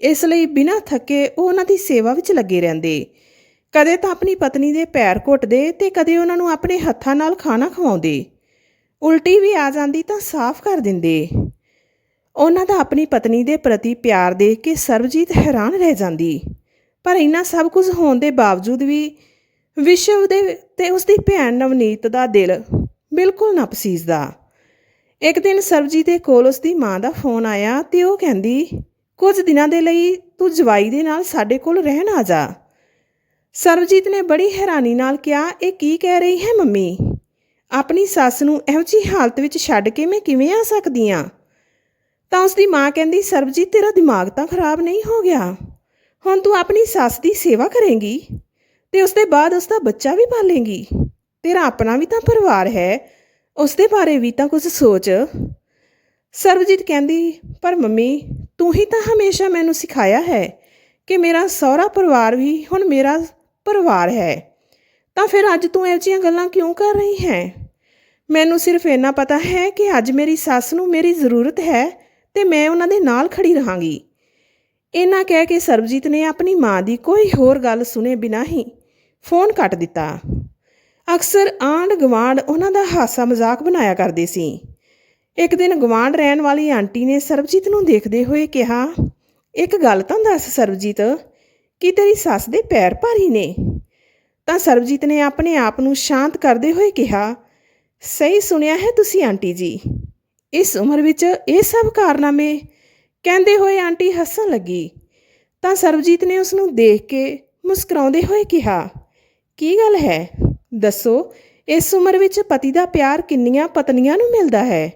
ਇਸ ਲਈ ਬਿਨਾਂ ਥੱਕੇ ਉਹ ਉਹਨਾਂ ਦੀ ਸੇਵਾ ਵਿੱਚ ਲੱਗੇ ਰਹਿੰਦੇ। ਕਦੇ ਤਾਂ ਆਪਣੀ ਪਤਨੀ ਦੇ ਪੈਰ ਘੁੱਟਦੇ ਤੇ ਕਦੇ ਉਹਨਾਂ ਨੂੰ ਆਪਣੇ ਹੱਥਾਂ ਨਾਲ ਖਾਣਾ ਖਵਾਉਂਦੇ। ਉਲਟੀ ਵੀ ਆ ਜਾਂਦੀ ਤਾਂ ਸਾਫ਼ ਕਰ ਦਿੰਦੇ। ਉਹਨਾਂ ਦਾ ਆਪਣੀ ਪਤਨੀ ਦੇ ਪ੍ਰਤੀ ਪਿਆਰ ਦੇਖ ਕੇ ਸਰਬਜੀਤ ਹੈਰਾਨ ਰਹਿ ਜਾਂਦੀ। ਪਰ ਇੰਨਾ ਸਭ ਕੁਝ ਹੋਣ ਦੇ ਬਾਵਜੂਦ ਵੀ ਵਿਸ਼ਵ ਦੇ ਤੇ ਉਸ ਦੀ ਭੈਣ ਨਵਨੀਤ ਦਾ ਦਿਲ ਬਿਲਕੁਲ ਨਾ ਪਸੀਜਦਾ। ਇੱਕ ਦਿਨ ਸਰਬਜੀਤ ਦੇ ਕੋਲ ਉਸ ਦੀ ਮਾਂ ਦਾ ਫੋਨ ਆਇਆ ਤੇ ਉਹ ਕਹਿੰਦੀ, ਕੁਝ ਦਿਨਾਂ ਦੇ ਲਈ ਤੂੰ ਜਵਾਈ ਦੇ ਨਾਲ ਸਾਡੇ ਕੋਲ ਰਹਿਣ ਆ ਜਾ। ਸਰਬਜੀਤ ਨੇ ਬੜੀ ਹੈਰਾਨੀ ਨਾਲ ਕਿਹਾ, ਇਹ ਕੀ ਕਹਿ ਰਹੀ ਹੈ ਮੰਮੀ? ਆਪਣੀ ਸੱਸ ਨੂੰ ਇਹੋ ਜਿਹੀ ਹਾਲਤ ਵਿੱਚ ਛੱਡ ਕੇ ਮੈਂ ਕਿਵੇਂ ਆ ਸਕਦੀ ਆ? ਤਾਂ ਉਸ ਦੀ ਮਾਂ ਕਹਿੰਦੀ, ਸਰਬਜੀਤ, ਤੇਰਾ ਦਿਮਾਗ ਤਾਂ ਖਰਾਬ ਨਹੀਂ ਹੋ ਗਿਆ। ਹੁਣ ਤੂੰ ਆਪਣੀ ਸੱਸ ਦੀ ਸੇਵਾ ਕਰੇਂਗੀ ਤੇ ਉਸ ਦੇ ਬਾਅਦ ਉਸ ਦਾ ਬੱਚਾ ਵੀ ਪਾਲੇਂਗੀ। ਤੇਰਾ ਆਪਣਾ ਵੀ ਤਾਂ ਪਰਿਵਾਰ ਹੈ। ਉਸ ਦੇ ਬਾਰੇ ਵੀ ਤਾਂ ਕੁਝ ਸੋਚ। ਸਰਬਜੀਤ ਕਹਿੰਦੀ, ਪਰ ਮੰਮੀ, ਤੂੰ ਹੀ ਤਾਂ ਹਮੇਸ਼ਾ ਮੈਨੂੰ ਸਿਖਾਇਆ ਹੈ ਕਿ ਮੇਰਾ ਸਹੁਰਾ ਪਰਿਵਾਰ ਵੀ ਹੁਣ ਮੇਰਾ ਪਰਿਵਾਰ ਹੈ। ਤਾਂ ਫਿਰ ਅੱਜ ਤੂੰ ਇਹੋ ਜਿਹੀਆਂ ਗੱਲਾਂ ਕਿਉਂ ਕਰ ਰਹੀ ਹੈ? ਮੈਨੂੰ ਸਿਰਫ ਇੰਨਾ ਪਤਾ ਹੈ ਕਿ ਅੱਜ ਮੇਰੀ ਸੱਸ ਨੂੰ ਮੇਰੀ ਜ਼ਰੂਰਤ ਹੈ ਤੇ ਮੈਂ ਉਹਨਾਂ ਦੇ ਨਾਲ ਖੜੀ ਰਹਾਂਗੀ। ਇਹਨਾਂ ਕਹਿ ਕੇ ਸਰਬਜੀਤ ਨੇ ਆਪਣੀ ਮਾਂ ਦੀ ਕੋਈ ਹੋਰ ਗੱਲ ਸੁਨੇ ਬਿਨਾਂ ਹੀ ਫੋਨ ਕੱਟ ਦਿੱਤਾ। ਅਕਸਰ ਆਂਢ ਗਵਾਂਢ ਉਹਨਾਂ ਦਾ ਹਾਸਾ ਮਜ਼ਾਕ ਬਣਾਇਆ ਕਰਦੇ ਸੀ। ਇੱਕ ਦਿਨ ਗਵਾਂਢ ਰਹਿਣ ਵਾਲੀ ਆਂਟੀ ਨੇ ਸਰਬਜੀਤ ਨੂੰ ਦੇਖਦੇ ਹੋਏ ਕਿਹਾ, ਇੱਕ ਗੱਲ ਤਾਂ ਦੱਸ ਸਰਬਜੀਤ, ਕੀ ਤੇਰੀ ਸੱਸ ਦੇ ਪੈਰ ਭਾਰੀ ਨੇ? ਤਾਂ ਸਰਬਜੀਤ ਨੇ ਆਪਣੇ ਆਪ ਨੂੰ ਸ਼ਾਂਤ ਕਰਦੇ ਹੋਏ ਕਿਹਾ, ਸਹੀ ਸੁਣਿਆ ਹੈ ਤੁਸੀਂ ਆਂਟੀ ਜੀ। ਇਸ ਉਮਰ ਵਿੱਚ ਇਹ ਸਭ ਕਾਰਨਾਮੇ? ਕਹਿੰਦੇ ਹੋਏ ਆਂਟੀ ਹੱਸਣ ਲੱਗੀ। ਤਾਂ ਸਰਬਜੀਤ ਨੇ ਉਸ ਨੂੰ ਦੇਖ ਕੇ ਮੁਸਕਰਾਉਂਦੇ ਹੋਏ ਕਿਹਾ, ਕੀ ਗੱਲ ਹੈ? ਦੱਸੋ, ਇਸ ਉਮਰ ਵਿੱਚ ਪਤੀ ਦਾ ਪਿਆਰ ਕਿੰਨੀਆਂ ਪਤਨੀਆਂ ਨੂੰ ਮਿਲਦਾ ਹੈ?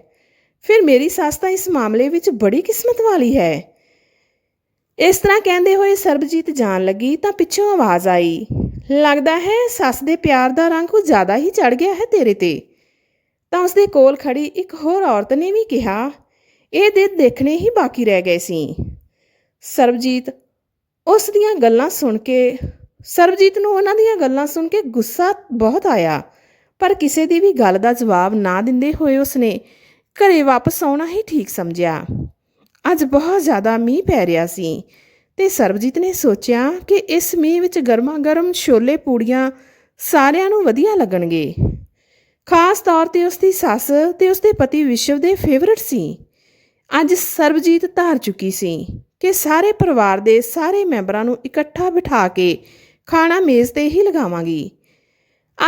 ਫਿਰ ਮੇਰੀ ਸੱਸ ਤਾਂ ਇਸ ਮਾਮਲੇ ਵਿੱਚ ਬੜੀ ਕਿਸਮਤ ਵਾਲੀ ਹੈ। ਇਸ ਤਰ੍ਹਾਂ ਕਹਿੰਦੇ ਹੋਏ ਸਰਬਜੀਤ ਜਾਣ ਲੱਗੀ ਤਾਂ ਪਿੱਛੋਂ ਆਵਾਜ਼ ਆਈ। ਲੱਗਦਾ ਹੈ ਸੱਸ ਦੇ ਪਿਆਰ ਦਾ ਰੰਗ ਕੁਝ ਜ਼ਿਆਦਾ ਹੀ ਚੜ ਗਿਆ ਹੈ ਤੇਰੇ ਤੇ। ਤਾਂ ਉਸਦੇ ਕੋਲ ਖੜੀ ਇੱਕ ਹੋਰ ਔਰਤ ਨੇ ਵੀ ਕਿਹਾ, ਇਹ ਦਿਨ ਦੇਖਣੇ ਹੀ ਬਾਕੀ ਰਹਿ ਗਏ ਸੀ। ਸਰਬਜੀਤ, ਉਸ ਦੀਆਂ ਗੱਲਾਂ ਸੁਣ ਕੇ ਸਰਬਜੀਤ ਨੂੰ ਉਹਨਾਂ ਦੀਆਂ ਗੱਲਾਂ ਸੁਣ ਕੇ ਗੁੱਸਾ ਬਹੁਤ ਆਇਆ, ਪਰ ਕਿਸੇ ਦੀ ਵੀ ਗੱਲ ਦਾ ਜਵਾਬ ਨਾ ਦਿੰਦੇ ਹੋਏ ਉਸਨੇ ਘਰੇ ਵਾਪਸ ਆਉਣਾ ਹੀ ਠੀਕ ਸਮਝਿਆ। ਅੱਜ ਬਹੁਤ ਜ਼ਿਆਦਾ ਮੀਂਹ ਪੈ ਰਿਹਾ ਸੀ ਤੇ ਸਰਬਜੀਤ ਨੇ ਸੋਚਿਆ ਕਿ ਇਸ ਮੀਂਹ ਵਿੱਚ ਗਰਮਾ ਗਰਮ ਛੋਲੇ ਪੂੜੀਆਂ ਸਾਰਿਆਂ ਨੂੰ ਵਧੀਆ ਲੱਗਣਗੇ। ਖਾਸ ਤੌਰ ਤੇ ਉਸ ਦੀ ਸੱਸ ਤੇ ਉਸ ਦੇ ਪਤੀ ਵਿਸ਼ਵ ਦੇ ਫੇਵਰਿਟ ਸੀ। ਅੱਜ ਸਰਬਜੀਤ ਧਾਰ ਚੁੱਕੀ ਸੀ ਕਿ ਸਾਰੇ ਪਰਿਵਾਰ ਦੇ ਸਾਰੇ ਮੈਂਬਰਾਂ ਨੂੰ ਇਕੱਠਾ ਬਿਠਾ ਕੇ ਖਾਣਾ ਮੇਜ਼ ਤੇ ਹੀ ਲਗਾਵਾਂਗੀ।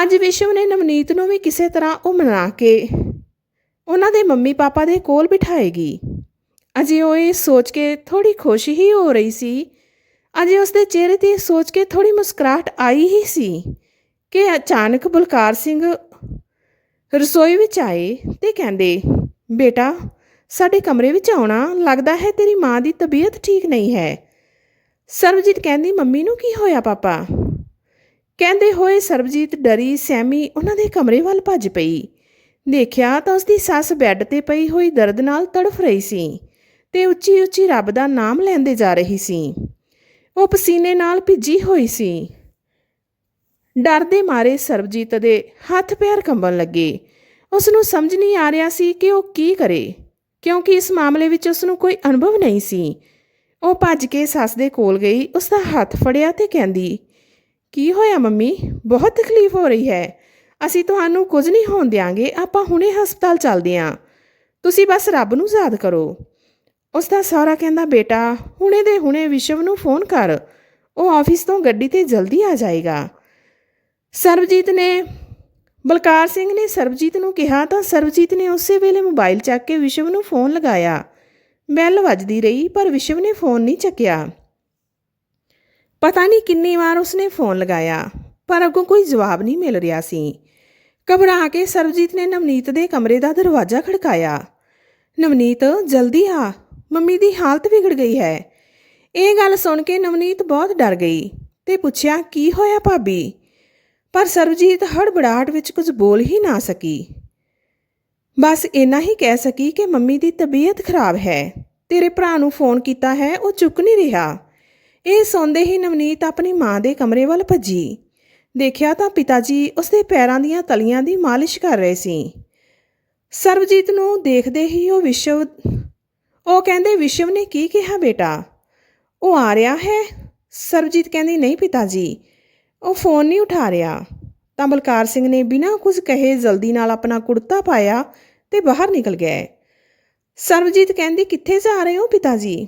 ਅੱਜ ਵਿਸ਼ਵ ਨੇ ਨਵਨੀਤ ਨੂੰ ਵੀ ਕਿਸੇ ਤਰ੍ਹਾਂ ਉਹ ਮਨਾ ਕੇ ਉਹਨਾਂ ਦੇ ਮੰਮੀ ਪਾਪਾ ਦੇ ਕੋਲ ਬਿਠਾਏਗੀ। ਅਜੇ ਉਹ ਇਹ ਸੋਚ ਕੇ ਥੋੜੀ ਖੁਸ਼ ਹੀ ਹੋ ਰਹੀ ਸੀ। ਅਜੇ ਉਸ ਦੇ ਚਿਹਰੇ ਤੇ ਸੋਚ ਕੇ ਥੋੜੀ ਮੁਸਕਰਾਹਟ ਆਈ ਹੀ ਸੀ ਕਿ ਅਚਾਨਕ ਬਲਕਾਰ ਸਿੰਘ ਰਸੋਈ ਵਿੱਚ ਆਏ ਤੇ ਕਹਿੰਦੇ, ਬੇਟਾ, ਸਾਡੇ ਕਮਰੇ ਵਿੱਚ ਆਉਣਾ ਲੱਗਦਾ ਹੈ, ਤੇਰੀ ਮਾਂ ਦੀ ਤਬੀਅਤ ਠੀਕ ਨਹੀਂ ਹੈ। ਸਰਬਜੀਤ ਕਹਿੰਦੀ, ਮੰਮੀ ਨੂੰ ਕੀ ਹੋਇਆ ਪਾਪਾ? ਕਹਿੰਦੇ ਹੋਏ ਸਰਬਜੀਤ ਡਰੀ, ਸਹਿਮੀ ਉਹਨਾਂ ਦੇ ਕਮਰੇ ਵੱਲ ਭੱਜ ਪਈ। ਦੇਖਿਆ ਤਾਂ ਉਸਦੀ ਸੱਸ ਬੈੱਡ ਤੇ ਪਈ ਹੋਈ ਦਰਦ ਨਾਲ ਤੜਫ ਰਹੀ ਸੀ ਤੇ ਉੱਚੀ ਉੱਚੀ ਰੱਬ ਦਾ ਨਾਮ ਲੈਂਦੇ ਜਾ ਰਹੀ ਸੀ। ਉਹ ਪਸੀਨੇ ਨਾਲ ਭਿੱਜੀ ਹੋਈ ਸੀ। ਡਰ ਦੇ ਮਾਰੇ ਸਰਬਜੀਤ ਦੇ ਹੱਥ ਪੈਰ ਕੰਬਣ ਲੱਗੇ। ਉਸ ਨੂੰ ਸਮਝ ਨਹੀਂ ਆ ਰਿਹਾ ਸੀ ਕਿ ਉਹ ਕੀ ਕਰੇ, ਕਿਉਂਕਿ ਇਸ ਮਾਮਲੇ ਵਿੱਚ ਉਸ ਨੂੰ ਕੋਈ ਅਨੁਭਵ ਨਹੀਂ ਸੀ। ਉਹ ਭੱਜ ਕੇ ਸੱਸ ਦੇ ਕੋਲ ਗਈ ਉਸ ਦਾ ਹੱਥ ਫੜਿਆ ਤੇ ਕਹਿੰਦੀ, ਕੀ ਹੋਇਆ ਮੰਮੀ? ਬਹੁਤ ਤਕਲੀਫ ਹੋ ਰਹੀ ਹੈ। ਅਸੀਂ ਤੁਹਾਨੂੰ ਕੁਝ ਨਹੀਂ ਹੋਣ ਦਿਆਂਗੇ, ਆਪਾਂ ਹੁਣੇ ਹਸਪਤਾਲ ਚੱਲਦੇ ਹਾਂ ਤੁਸੀਂ ਬਸ ਰੱਬ ਨੂੰ ਯਾਦ ਕਰੋ। ਉਸ ਦਾ ਸਹੁਰਾ ਕਹਿੰਦਾ, ਬੇਟਾ, ਹੁਣੇ ਦੇ ਹੁਣੇ ਵਿਸ਼ਵ ਨੂੰ ਫੋਨ ਕਰ। ਉਹ ਆਫਿਸ ਤੋਂ ਗੱਡੀ ਤੇ ਜਲਦੀ ਆ ਜਾਏਗਾ। ਸਰਬਜੀਤ ਨੇ, ਬਲਕਾਰ ਸਿੰਘ ਨੇ ਸਰਬਜੀਤ ਨੂੰ ਕਿਹਾ ਤਾਂ ਸਰਬਜੀਤ ਨੇ ਉਸੇ ਵੇਲੇ ਮੋਬਾਈਲ ਚੱਕ ਕੇ ਵਿਸ਼ਵ ਨੂੰ ਫੋਨ ਲਗਾਇਆ। ਬੈਲ ਵੱਜਦੀ ਰਹੀ, ਪਰ ਵਿਸ਼ਵ ਨੇ ਫੋਨ ਨਹੀਂ ਚੱਕਿਆ। ਪਤਾ ਨਹੀਂ ਕਿੰਨੀ ਵਾਰ ਉਸਨੇ ਫੋਨ ਲਗਾਇਆ, ਪਰ ਅੱਗੋਂ ਕੋਈ ਜਵਾਬ ਨਹੀਂ ਮਿਲ ਰਿਹਾ ਸੀ। ਘਬਰਾ ਕੇ ਸਰਬਜੀਤ ਨੇ ਨਵਨੀਤ ਦੇ ਕਮਰੇ ਦਾ ਦਰਵਾਜ਼ਾ ਖੜਕਾਇਆ। ਨਵਨੀਤ, ਜਲਦੀ ਆ। ਮੰਮੀ ਦੀ ਹਾਲਤ ਵਿਗੜ ਗਈ ਹੈ। ਇਹ ਗੱਲ ਸੁਣ ਕੇ ਨਵਨੀਤ ਬਹੁਤ ਡਰ ਗਈ ਤੇ ਪੁੱਛਿਆ, ਕੀ ਹੋਇਆ ਭਾਬੀ? ਪਰ ਸਰਬਜੀਤ ਹੜਬੜਾਹਟ ਵਿੱਚ ਕੁਝ ਬੋਲ ਹੀ ਨਾ ਸਕੀ। ਬਸ ਇੰਨਾ ਹੀ ਕਹਿ ਸਕੀ ਕਿ ਮੰਮੀ ਦੀ ਤਬੀਅਤ ਖਰਾਬ ਹੈ। ਤੇਰੇ ਭਰਾ ਨੂੰ ਫੋਨ ਕੀਤਾ ਹੈ, ਉਹ ਚੁੱਕ ਨਹੀਂ ਰਿਹਾ। ਇਹ ਸੁਣਦੇ ਹੀ ਨਵਨੀਤ ਆਪਣੀ ਮਾਂ ਦੇ ਕਮਰੇ ਵੱਲ ਭੱਜੀ। ਦੇਖਿਆ ਤਾਂ ਪਿਤਾ ਜੀ ਉਸਦੇ ਪੈਰਾਂ ਦੀਆਂ ਤਲੀਆਂ ਦੀ ਮਾਲਿਸ਼ ਕਰ ਰਹੇ ਸੀ। ਸਰਬਜੀਤ ਨੂੰ ਦੇਖਦੇ ਹੀ ਉਹ ਵਿਸ਼ਵ, ਉਹ ਕਹਿੰਦੇ ਵਿਸ਼ਵ ਨੇ ਕੀ ਕਿਹਾ ਬੇਟਾ? ਉਹ ਆ ਰਿਹਾ ਹੈ? ਸਰਬਜੀਤ ਕਹਿੰਦੀ, ਨਹੀਂ ਪਿਤਾ ਜੀ ਉਹ ਫੋਨ ਨਹੀਂ ਉਠਾ ਰਿਹਾ। ਤਾਂ ਬਲਕਾਰ ਸਿੰਘ ਨੇ ਬਿਨਾਂ ਕੁਝ ਕਹੇ ਜਲਦੀ ਨਾਲ ਆਪਣਾ ਕੁੜਤਾ ਪਾਇਆ ਤੇ ਬਾਹਰ ਨਿਕਲ ਗਿਆ ਸਰਬਜੀਤ ਕਹਿੰਦੀ, ਕਿੱਥੇ ਜਾ ਰਹੇ ਹੋ ਪਿਤਾ ਜੀ